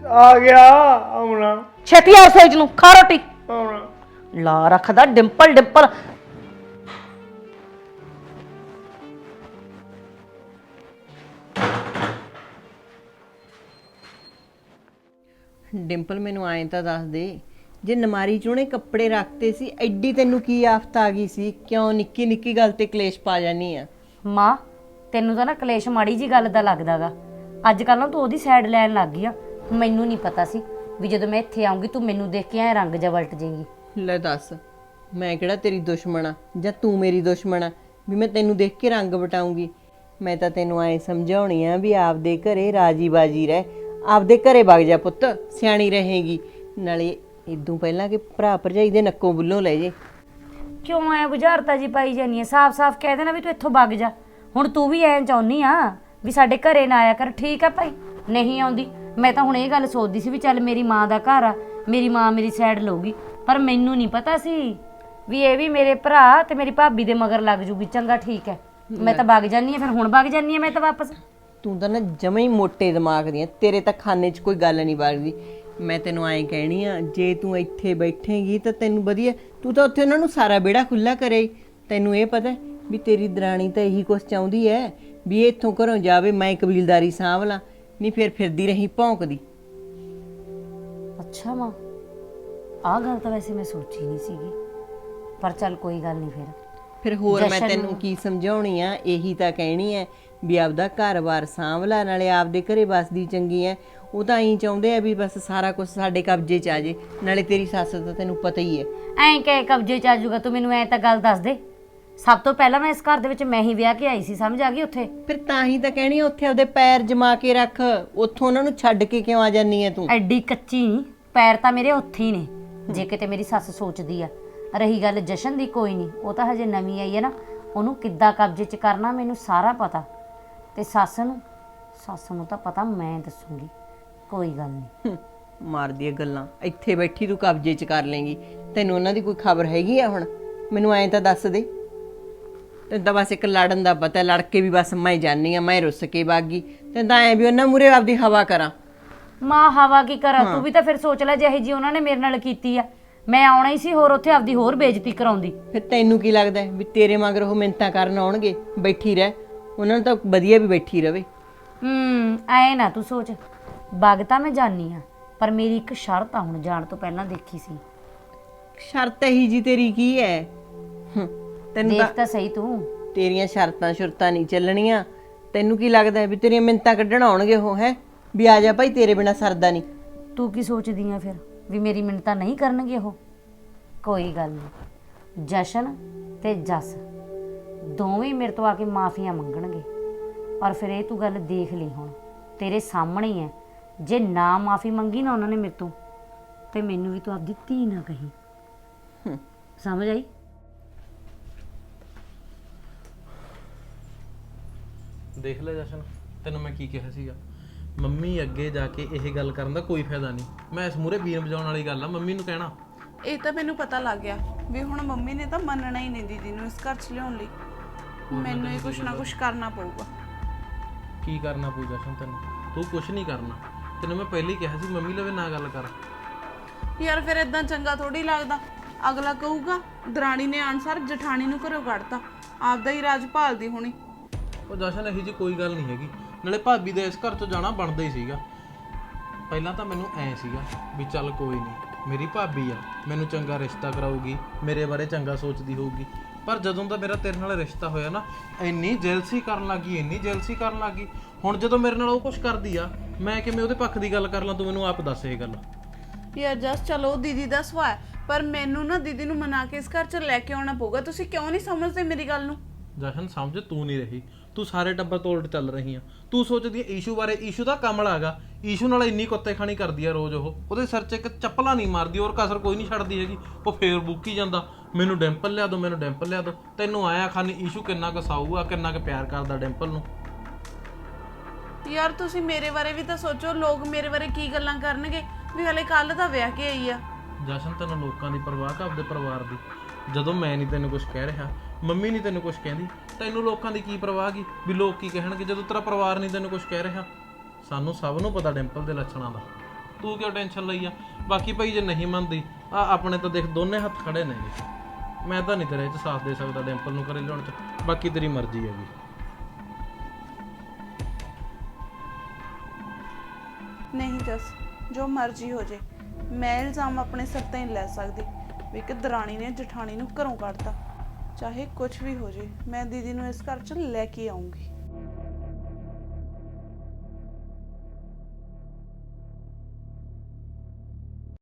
ਆ ਗਿਆ ਆਉਣਾ। ਛੇਤੀ ਆ ਰਸੋਈ ਚ ਨੂੰ ਖਾ ਰੋਟੀ। ਆਉਣਾ। ਲਾ ਰੱਖਦਾ ਡਿੰਪਲ ਡਿੰਪਲ। ਡਿੰਪਲ ਮੈਨੂੰ ਐਂ ਤਾਂ ਦੱਸ ਦੇ ਜੇ ਨਮਾਰੀ ਚੋਂ ਕੱਪੜੇ ਰੱਖਤੇ ਸੀ ਐਡੀ ਤੈਨੂੰ ਕੀ ਆਫਤ ਆ ਗਈ ਸੀ? ਕਿਉਂ ਨਿੱਕੀ ਨਿੱਕੀ ਗੱਲ ਤੇ ਕਲੇਸ਼ ਪਾ ਜਾਨੀ ਆ? ਮਾਂ ਤੈਨੂੰ ਤਾਂ ਨਾ ਕਲੇਸ਼ ਮਾੜੀ ਜੀ ਗੱਲ ਦਾ ਲੱਗਦਾਗਾ ਅੱਜ ਕੱਲ੍ਹ ਨਾ ਤੂੰ ਉਹਦੀ ਸਾਈਡ ਲੈਣ ਲੱਗ ਗਈ ਆ। ਮੈਨੂੰ ਨਹੀਂ ਪਤਾ ਸੀ ਵੀ ਜਦੋਂ ਮੈਂ ਇੱਥੇ ਆਉਂਗੀ ਤੂੰ ਮੈਨੂੰ ਦੇਖ ਕੇ ਐ ਰੰਗ ਜਿਹਾ ਵਲਟ ਜਾਏਗੀ। ਲੈ ਦੱਸ ਮੈਂ ਕਿਹੜਾ ਤੇਰੀ ਦੁਸ਼ਮਣ ਆ? ਜਾਂ ਤੂੰ ਮੇਰੀ ਦੁਸ਼ਮਣ ਆ? ਵੀ ਮੈਂ ਤੈਨੂੰ ਦੇਖ ਕੇ ਰੰਗ ਵਟਾਉਂਗੀ ਮੈਂ ਤਾਂ ਤੈਨੂੰ ਐ ਸਮਝਾਉਣੀ ਆ ਵੀ ਆਪਦੇ ਘਰੇ ਰਾਜੀ ਬਾਜੀ ਰਹਿ। ਆਪਦੇ ਘਰੇ ਵਗ ਜਾ ਪੁੱਤ ਸਿਆਣੀ ਰਹੇਗੀ। ਨਾਲੇ ਇਦੋਂ ਪਹਿਲਾਂ ਕਿ ਭਰਾ ਭਰਜਾਈ ਦੇ ਨੱਕੋਂ ਬੁੱਲੋਂ ਲੈ ਜੇ। ਕਿਉਂ ਐ ਬੁਝਾਰਤਾ ਜੀ ਪਾਈ ਜਾਨੀ ਐ? ਸਾਫ਼-ਸਾਫ਼ ਕਹਿ ਦੇਣਾ ਵੀ ਤੂੰ ਇੱਥੋਂ ਵਗ ਜਾ। ਹੁਣ ਤੂੰ ਵੀ ਐਂ ਚਾਹੁੰਨੀ ਆ ਵੀ ਸਾਡੇ ਘਰੇ ਨਾ ਆਇਆ ਕਰ। ਠੀਕ ਆ ਭਾਈ ਨਹੀਂ ਆਉਂਦੀ। ਮੈਂ ਤਾਂ ਹੁਣ ਇਹ ਗੱਲ ਸੋਚਦੀ ਸੀ ਵੀ ਚੱਲ ਮੇਰੀ ਮਾਂ ਦਾ ਘਰ ਆ ਮੇਰੀ ਮਾਂ ਮੇਰੀ ਸਾਈਡ ਲਊਗੀ। ਪਰ ਮੈਨੂੰ ਨਹੀਂ ਪਤਾ ਸੀ ਵੀ ਇਹ ਵੀ ਮੇਰੇ ਭਰਾ ਤੇ ਮੇਰੀ ਭਾਬੀ ਦੇ ਮਗਰ ਲੱਗ ਜੂਗੀ। ਚੰਗਾ ਠੀਕ ਹੈ ਮੈਂ ਤਾਂ ਵਗ ਜਾਨੀ ਆ ਫਿਰ ਹੁਣ ਵਗ ਜਾਨੀ ਆ ਮੈਂ ਤਾਂ ਵਾਪਸ। ਤੂੰ ਤਾਂ ਨਾ ਜਮਾ ਹੀ ਮੋਟੇ ਦਿਮਾਗ ਦੀ ਆਂ, ਤੇਰੇ ਤਾਂ ਖਾਨੇ 'ਚ ਕੋਈ ਗੱਲ ਨਹੀਂ ਵਗਦੀ ਮੈਂ ਤੈਨੂੰ ਐਂ ਕਹਿਣੀ ਆ ਜੇ ਤੂੰ ਇੱਥੇ ਬੈਠੇਂਗੀ ਤਾਂ ਤੈਨੂੰ ਵਧੀਆ ਤੂੰ ਤਾਂ ਉੱਥੇ ਉਹਨਾਂ ਨੂੰ ਸਾਰਾ ਬੇੜਾ ਖੁੱਲਾ ਕਰੇ। ਤੈਨੂੰ ਇਹ ਪਤਾ ਹੈ ਵੀ ਤੇਰੀ ਦਰਾਣੀ ਤਾਂ ਇਹੀ ਕੁਛ ਚਾਹੁੰਦੀ ਐ ਵੀ ਇਹ ਇੱਥੋਂ ਘਰੋਂ ਜਾਵੇ ਮੈਂ ਕਬੀਲਦਾਰੀ ਸਾਂਭ ਲਾਂ ਨਹੀਂ ਫਿਰ ਫਿਰਦੀ ਰਹੀ ਭੌਂਕਦੀ। ਅੱਛਾ ਮਾਂ ਆਹ ਗੱਲ ਤਾਂ ਵੈਸੇ ਮੈਂ ਸੋਚੀ ਨਹੀਂ ਸੀਗੀ ਪਰ ਚੱਲ ਕੋਈ ਗੱਲ ਨਹੀਂ ਫਿਰ। ਫਿਰ ਹੋਰ ਮੈਂ ਜਸ਼ਨ ਤੈਨੂੰ ਕੀ ਸਮਝਾਉਣੀ ਆ ਇਹੀ ਤਾਂ ਕਹਿਣੀ ਐ ਵੀ ਆਪਦਾ ਘਰ-ਬਾਰ ਸਾਂਭਲਾ ਨਾਲੇ ਆਪਦੇ ਘਰੇ ਵਸਦੀ ਚੰਗੀ ਐ। ਉਹ ਤਾਂ ਐਂ ਚਾਹੁੰਦੇ ਆ ਵੀ ਬਸ ਸਾਰਾ ਕੁਝ ਸਾਡੇ ਕਬਜ਼ੇ 'ਚ ਆ ਜੇ ਨਾਲੇ ਤੇਰੀ ਸੱਸ ਦਾ ਤੈਨੂੰ ਪਤਾ ਹੀ ਐ। ਐਂ ਕਿ ਕਬਜ਼ੇ ਚ ਆ ਜਾਊਗਾ ਤੂੰ ਮੈਨੂੰ ਐ ਤਾਂ ਗੱਲ ਦੱਸ ਦੇ। ਸਭ ਤੋਂ ਪਹਿਲਾਂ ਮੈਂ ਇਸ ਘਰ ਦੇ ਵਿੱਚ ਮੈਂ ਹੀ ਵਿਆਹ ਕੇ ਆਈ ਸੀ ਸਮਝ ਆ ਗਈ ਉੱਥੇ? ਫਿਰ ਤਾਂ ਹੀ ਤਾਂ ਕਹਿਣੀ ਆ, ਉੱਥੇ ਆਪਦੇ ਪੈਰ ਜਮਾ ਕੇ ਰੱਖ ਉੱਥੋਂ ਉਹਨਾਂ ਨੂੰ ਛੱਡ ਕੇ ਕਿਉਂ ਆ ਜਾਨੀ ਐ ਤੂੰ? ਐਡੀ ਕੱਚੀ ਪੈਰ ਤਾਂ ਮੇਰੇ ਉੱਥੇ ਹੀ ਨੇ ਜੇ ਕਿਤੇ ਮੇਰੀ ਸੱਸ ਸੋਚਦੀ ਆ। ਰਹੀ ਗੱਲ ਜਸ਼ਨ ਦੀ ਕੋਈ ਨਹੀਂ ਉਹ ਤਾਂ ਹਜੇ ਨਵੀਂ ਆਈ ਹੈ ਨਾ ਉਹਨੂੰ ਕਿੱਦਾਂ ਕਬਜ਼ੇ 'ਚ ਕਰਨਾ ਮੈਨੂੰ ਸਾਰਾ ਪਤਾ। ਤੇ ਸੱਸ ਨੂੰ? ਸੱਸ ਨੂੰ ਤਾਂ ਪਤਾ ਮੈਂ ਦੱਸੂਗੀ। ਕੋਈ ਗੱਲ ਨਹੀਂ। ਮਾਰਦੀ ਐ ਗੱਲਾਂ। ਇੱਥੇ ਬੈਠੀ ਤੂੰ ਕਬਜ਼ੇ 'ਚ ਕਰ ਲੇਂਗੀ ਤੈਨੂੰ ਉਹਨਾਂ ਦੀ ਕੋਈ ਖਬਰ ਹੈਗੀ ਆ ਹੁਣ? ਮੈਨੂੰ ਐਂ ਤਾਂ ਦੱਸ ਦੇ। ਤੈਨੂੰ ਤਾਂ ਬਸ ਇੱਕ ਲੜਨ ਦਾ ਪਤਾ ਲੜ ਕੇ ਵੀ ਬਸ ਮੈਂ ਜਾਨੀ ਆ ਮੈਂ ਰੁੱਸ ਕੇ ਬਾਗੀ ਤੈਨੂੰ ਤਾਂ ਐਂ ਵੀ ਉਹਨਾਂ ਮੂਰੇ ਆਪਦੀ ਹਵਾ ਕਰਾਂ। ਮਾਂ ਹਵਾ ਕੀ ਕਰਾਂ? ਤੂੰ ਵੀ ਤਾਂ ਫਿਰ ਸੋਚ ਲੈ ਜਿਹੇ ਜੀ ਉਹਨਾਂ ਨੇ ਮੇਰੇ ਨਾਲ ਕੀਤੀ ਆ। ਮੈਂ ਆਉਣਾ ਹੀ ਸੀ ਹੋਰ ਉੱਥੇ ਆਪਦੀ ਹੋਰ ਬੇਇੱਜ਼ਤੀ ਕਰਾਉਂਦੀ। ਫਿਰ ਤੈਨੂੰ ਕੀ ਲੱਗਦਾ ਹੈ ਵੀ ਤੇਰੇ ਮਗਰ ਉਹ ਮਿੰਤਾਂ ਕਰਨ ਆਉਣਗੇ? ਬੈਠੀ ਰਹਿ। ਉਹਨਾਂ ਨੂੰ ਤਾਂ ਵਧੀਆ ਵੀ ਬੈਠੀ ਰਵੇ। ਹੂੰ ਐ ਨਾ ਤੂੰ ਸੋਚ। ਬਗ ਤਾਂ ਮੈਂ ਜਾਣੀ ਆ ਪਰ ਮੇਰੀ ਇੱਕ ਸ਼ਰਤ ਆ ਹੁਣ ਜਾਣ ਤੋਂ ਪਹਿਲਾਂ ਦੇਖੀ ਸੀ। ਸ਼ਰਤ ਹੀ ਜੀ ਤੇਰੀ ਕੀ ਹੈ ਹੂੰ, ਤੈਨੂੰ ਤਾਂ ਦੇਖ ਤਾਂ ਸਹੀ ਤੂੰ। ਤੇਰੀਆਂ ਸ਼ਰਤਾਂ ਸ਼ੁਰਤਾਂ ਨਹੀਂ ਚੱਲਣੀਆਂ। ਤੈਨੂੰ ਕੀ ਲੱਗਦਾ ਹੈ ਵੀ ਤੇਰੀਆਂ ਮਿੰਤਾਂ ਕੱਢਣ ਆਉਣਗੇ ਉਹ ਹੈ? ਵੀ ਆ ਜਾ ਭਾਈ ਤੇਰੇ ਬਿਨਾ ਸਰਦਾ ਨਹੀਂ। ਤੂੰ ਕੀ ਸੋਚਦੀ ਆ ਫਿਰ ਵੀ ਮੇਰੀ ਮਿੰਨਤਾਂ ਨਹੀਂ ਕਰਨਗੇ ਉਹ? ਕੋਈ ਗੱਲ ਨਹੀਂ ਜਸ਼ਨ ਤੇ ਜਸ। ਦੋਵੇਂ ਮੇਰੇ ਤੋਂ ਆ ਕੇ ਮਾਫੀਆਂ ਮੰਗਣਗੇ। ਔਰ ਫਿਰ ਇਹ ਤੂੰ ਗੱਲ ਦੇਖ ਲਈ ਹੁਣ। ਤੇਰੇ ਸਾਹਮਣੇ ਹੀ ਹੈ। ਜੇ ਨਾ ਮਾਫੀ ਮੰਗੀ ਨਾ ਉਹਨਾਂ ਨੇ ਮੇਰੇ ਤੋਂ ਤੇ ਮੈਨੂੰ ਵੀ ਤੂੰ ਆਪਦੀ ਧੀ ਨਾ ਕਹੀ। ਸਮਝ ਆਈ? ਦੇਖ ਲੈ ਜਸ਼ਨ ਤੈਨੂੰ ਮੈਂ ਕੀ ਕਿਹਾ ਸੀਗਾ? ਮੰਮੀ ਅੱਗੇ ਜਾ ਕੇ ਇਹ ਗੱਲ ਕਰਨ ਦਾ ਕੋਈ ਫਾਇਦਾ ਨਹੀਂ। ਮੈਂ ਇਸ ਮੂਰੇ ਬੀਨ ਵਜਾਉਣ ਵਾਲੀ ਗੱਲ ਆ ਮੰਮੀ ਨੂੰ ਕਹਿਣਾ। ਇਹ ਤਾਂ ਮੈਨੂੰ ਪਤਾ ਲੱਗ ਗਿਆ ਵੀ ਹੁਣ ਮੰਮੀ ਨੇ ਤਾਂ ਮੰਨਣਾ ਹੀ ਨਹੀਂ ਦੀਦੀ ਨੂੰ ਇਸ ਘਰ 'ਚ ਲਿਆਉਣ ਲਈ। ਮੈਨੂੰ ਹੀ ਕੁਛ ਨਾ ਕੁਛ ਕਰਨਾ ਪਊਗਾ। ਕੀ ਕਰਨਾ ਪਊ ਜਸ਼ਨ ਤੈਨੂੰ? ਤੂੰ ਕੁਝ ਨਹੀਂ ਕਰਨਾ। ਤੈਨੂੰ ਮੈਂ ਪਹਿਲਾਂ ਹੀ ਕਿਹਾ ਸੀ ਮੰਮੀ ਲਵੇ ਨਾ ਗੱਲ ਕਰ। ਯਾਰ ਫਿਰ ਇਦਾਂ ਚੰਗਾ ਥੋੜੀ ਲੱਗਦਾ। ਅਗਲਾ ਕਹੂਗਾ ਦਰਾਣੀ ਨੇ ਅਨਸਰ ਜਠਾਣੀ ਨੂੰ ਘਰੋਂ ਕੱਢਤਾ। ਆਪਦਾ ਹੀ ਰਾਜ ਭਾਲਦੀ ਹੋਣੀ। ਉਹ ਜਸ਼ਨ ਇਹੀ ਜੀ ਕੋਈ ਗੱਲ ਨਹੀਂ ਹੈਗੀ। ਨਾਲੇ ਭਾਬੀ ਦੇ ਇਸ ਘਰ ਤੋਂ ਜਾਣਾ ਬਣਦਾ ਹੀ ਸੀਗਾ। ਪਹਿਲਾਂ ਤਾਂ ਮੈਨੂੰ ਐ ਸੀਗਾ ਵੀ ਚੱਲ ਕੋਈ ਨਹੀਂ ਮੇਰੀ ਭਾਬੀ ਆ। ਮੈਨੂੰ ਚੰਗਾ ਰਿਸ਼ਤਾ ਕਰਾਊਗੀ ਮੇਰੇ ਬਾਰੇ ਚੰਗਾ ਸੋਚਦੀ ਹੋਊਗੀ। ਪਰ ਜਦੋਂ ਦਾ ਮੇਰਾ ਤੇਰੇ ਨਾਲ ਰਿਸ਼ਤਾ ਹੋਇਆ ਨਾ ਇੰਨੀ ਜੈਲਸੀ ਕਰਨ ਲੱਗੀ ਇੰਨੀ ਜੈਲਸੀ ਕਰਨ ਲੱਗੀ। ਹੁਣ ਜਦੋਂ ਮੇਰੇ ਨਾਲ ਉਹ ਕੁਝ ਕਰਦੀ ਆ ਮੈਂ ਕਿਵੇਂ ਉਹਦੇ ਪੱਖ ਦੀ ਗੱਲ ਕਰ ਲਾਂ ਤੂੰ ਮੈਨੂੰ ਆਪ ਦੱਸ ਇਹ ਗੱਲ। ਯਾਰ ਜਸ ਚਲੋ ਦੀਦੀ ਦਾ ਹੈ, ਪਰ ਮੈਨੂੰ ਨਾ ਦੀਦੀ ਨੂੰ ਮਨਾ ਕੇ ਇਸ ਘਰ 'ਚ ਲੈ ਕੇ ਆਉਣਾ ਪਊਗਾ। ਤੁਸੀਂ ਕਿਉਂ ਨਹੀਂ ਸਮਝਦੇ ਮੇਰੀ ਗੱਲ ਨੂੰ? ਜਸ਼ਨ ਸਮਝ ਤੂੰ ਨਹੀਂ ਰਹੀ। ਤੂੰ ਸਾਰੇ ਟੱਬਰ ਤੋਂ ਉਲਟ ਚੱਲ ਰਹੀ ਆ। ਤੂੰ ਸੋਚਦੀ ਆ ਈਸ਼ੂ ਬਾਰੇ ਈਸ਼ੂ ਦਾ ਕਮਲਾ ਹੈਗਾ ਈਸ਼ੂ ਨਾਲ ਇੰਨੀ ਕੁੱਤੇ ਖਾਣੀ ਕਰਦੀ ਆ ਰੋਜ਼ ਉਹ। ਉਹਦੇ ਸਿਰ 'ਚ ਇੱਕ ਚੱਪਲਾ ਨਹੀਂ ਮਾਰਦੀ ਔਰ ਕਸਰ ਕੋਈ ਨਹੀਂ ਛੱਡਦੀ ਹੈਗੀ। ਉਹ ਫੇਰ ਬੁੱਕੀ ਜਾਂਦਾ। ਮੈਨੂੰ ਡੈਂਪਲ ਲਿਆ ਦੋ ਮੈਨੂੰ ਡੈਂਪਲ ਲਿਆ ਦੋ। ਤੈਨੂੰ ਆਇਆ ਖਾਨੀ ਈਸ਼ੂ ਕਿੰਨਾ ਕੁ ਸਾਊ ਆ ਕਿੰਨਾ ਕੁ ਪਿਆਰ ਕਰਦਾ ਡੈਂਪਲ ਨੂੰ? ਯਾਰ ਤੁਸੀਂ ਮੇਰੇ ਬਾਰੇ ਵੀ ਤਾਂ ਸੋਚੋ ਲੋਕ ਮੇਰੇ ਬਾਰੇ ਕੀ ਗੱਲਾਂ ਕਰਨਗੇ? ਵੀ ਹਲੇ ਕੱਲ ਤਾਂ ਵਿਆਹ ਕੇ ਆਈ ਆ। ਜਸ਼ਨ ਤੈਨੂੰ ਲੋਕਾਂ ਦੀ ਪਰਵਾਹ ਕਿ ਆਪਦੇ ਪਰਿਵਾਰ ਦੀ। ਜਦੋਂ ਮੈਂ ਨਹੀਂ ਤੈਨੂੰ ਕੁਝ ਕਹਿ ਰਿਹਾ ਮੰਮੀ ਨਹੀਂ ਤੈਨੂੰ ਕੁਝ ਕਹਿੰਦੀ ਤੈਨੂੰ ਲੋਕਾਂ ਦੀ ਕੀ ਪਰਵਾਹ ਗੀ? ਵੀ ਲੋਕ ਕੀ ਕਹਿਣਗੇ ਜਦੋਂ ਤੇਰਾ ਪਰਿਵਾਰ ਨਹੀਂ ਤੈਨੂੰ ਕੁਝ ਕਹਿ ਰਿਹਾ? ਸਾਨੂੰ ਸਭ ਨੂੰ ਪਤਾ ਡਿੰਪਲ ਦੇ ਲੱਛਣਾਂ ਦਾ। ਤੂੰ ਕਿਉਂ ਟੈਨਸ਼ਨ ਲਈ ਆ? ਬਾਕੀ ਭਾਈ ਜੇ ਨਹੀਂ ਮੰਨਦੀ ਆ ਆਪਣੇ ਤਾਂ ਦੇਖ ਦੋਨੇ ਹੱਥ ਖੜੇ ਨੇਗੇ। ਮੈਂ ਤਾਂ ਨਹੀਂ ਤੇਰੇ 'ਚ ਸਾਥ ਦੇ ਸਕਦਾ ਡਿੰਪਲ ਨੂੰ ਕਰੇ ਲਿਆਉਣ 'ਚ। ਬਾਕੀ ਤੇਰੀ ਮਰਜ਼ੀ ਹੈਗੀ। ਨਹੀਂ ਜਸ, ਜੋ ਮਰਜ਼ੀ ਹੋ ਜੇ, ਮੈਂ ਇਲਜ਼ਾਮ ਆਪਣੇ ਸਿਰ ਤੇ ਨਹੀਂ ਲੈ ਸਕਦੀ ਵੀ ਇੱਕ ਦਰਾਣੀ ਨੇ ਜਠਾਣੀ ਨੂੰ ਘਰੋਂ ਕੱਢਤਾ। ਚਾਹੇ ਕੁਝ ਵੀ ਹੋ ਜੇ, ਮੈਂ ਦੀਦੀ ਨੂੰ ਇਸ ਘਰ 'ਚ ਲੈ ਕੇ ਆਉਂਗੀ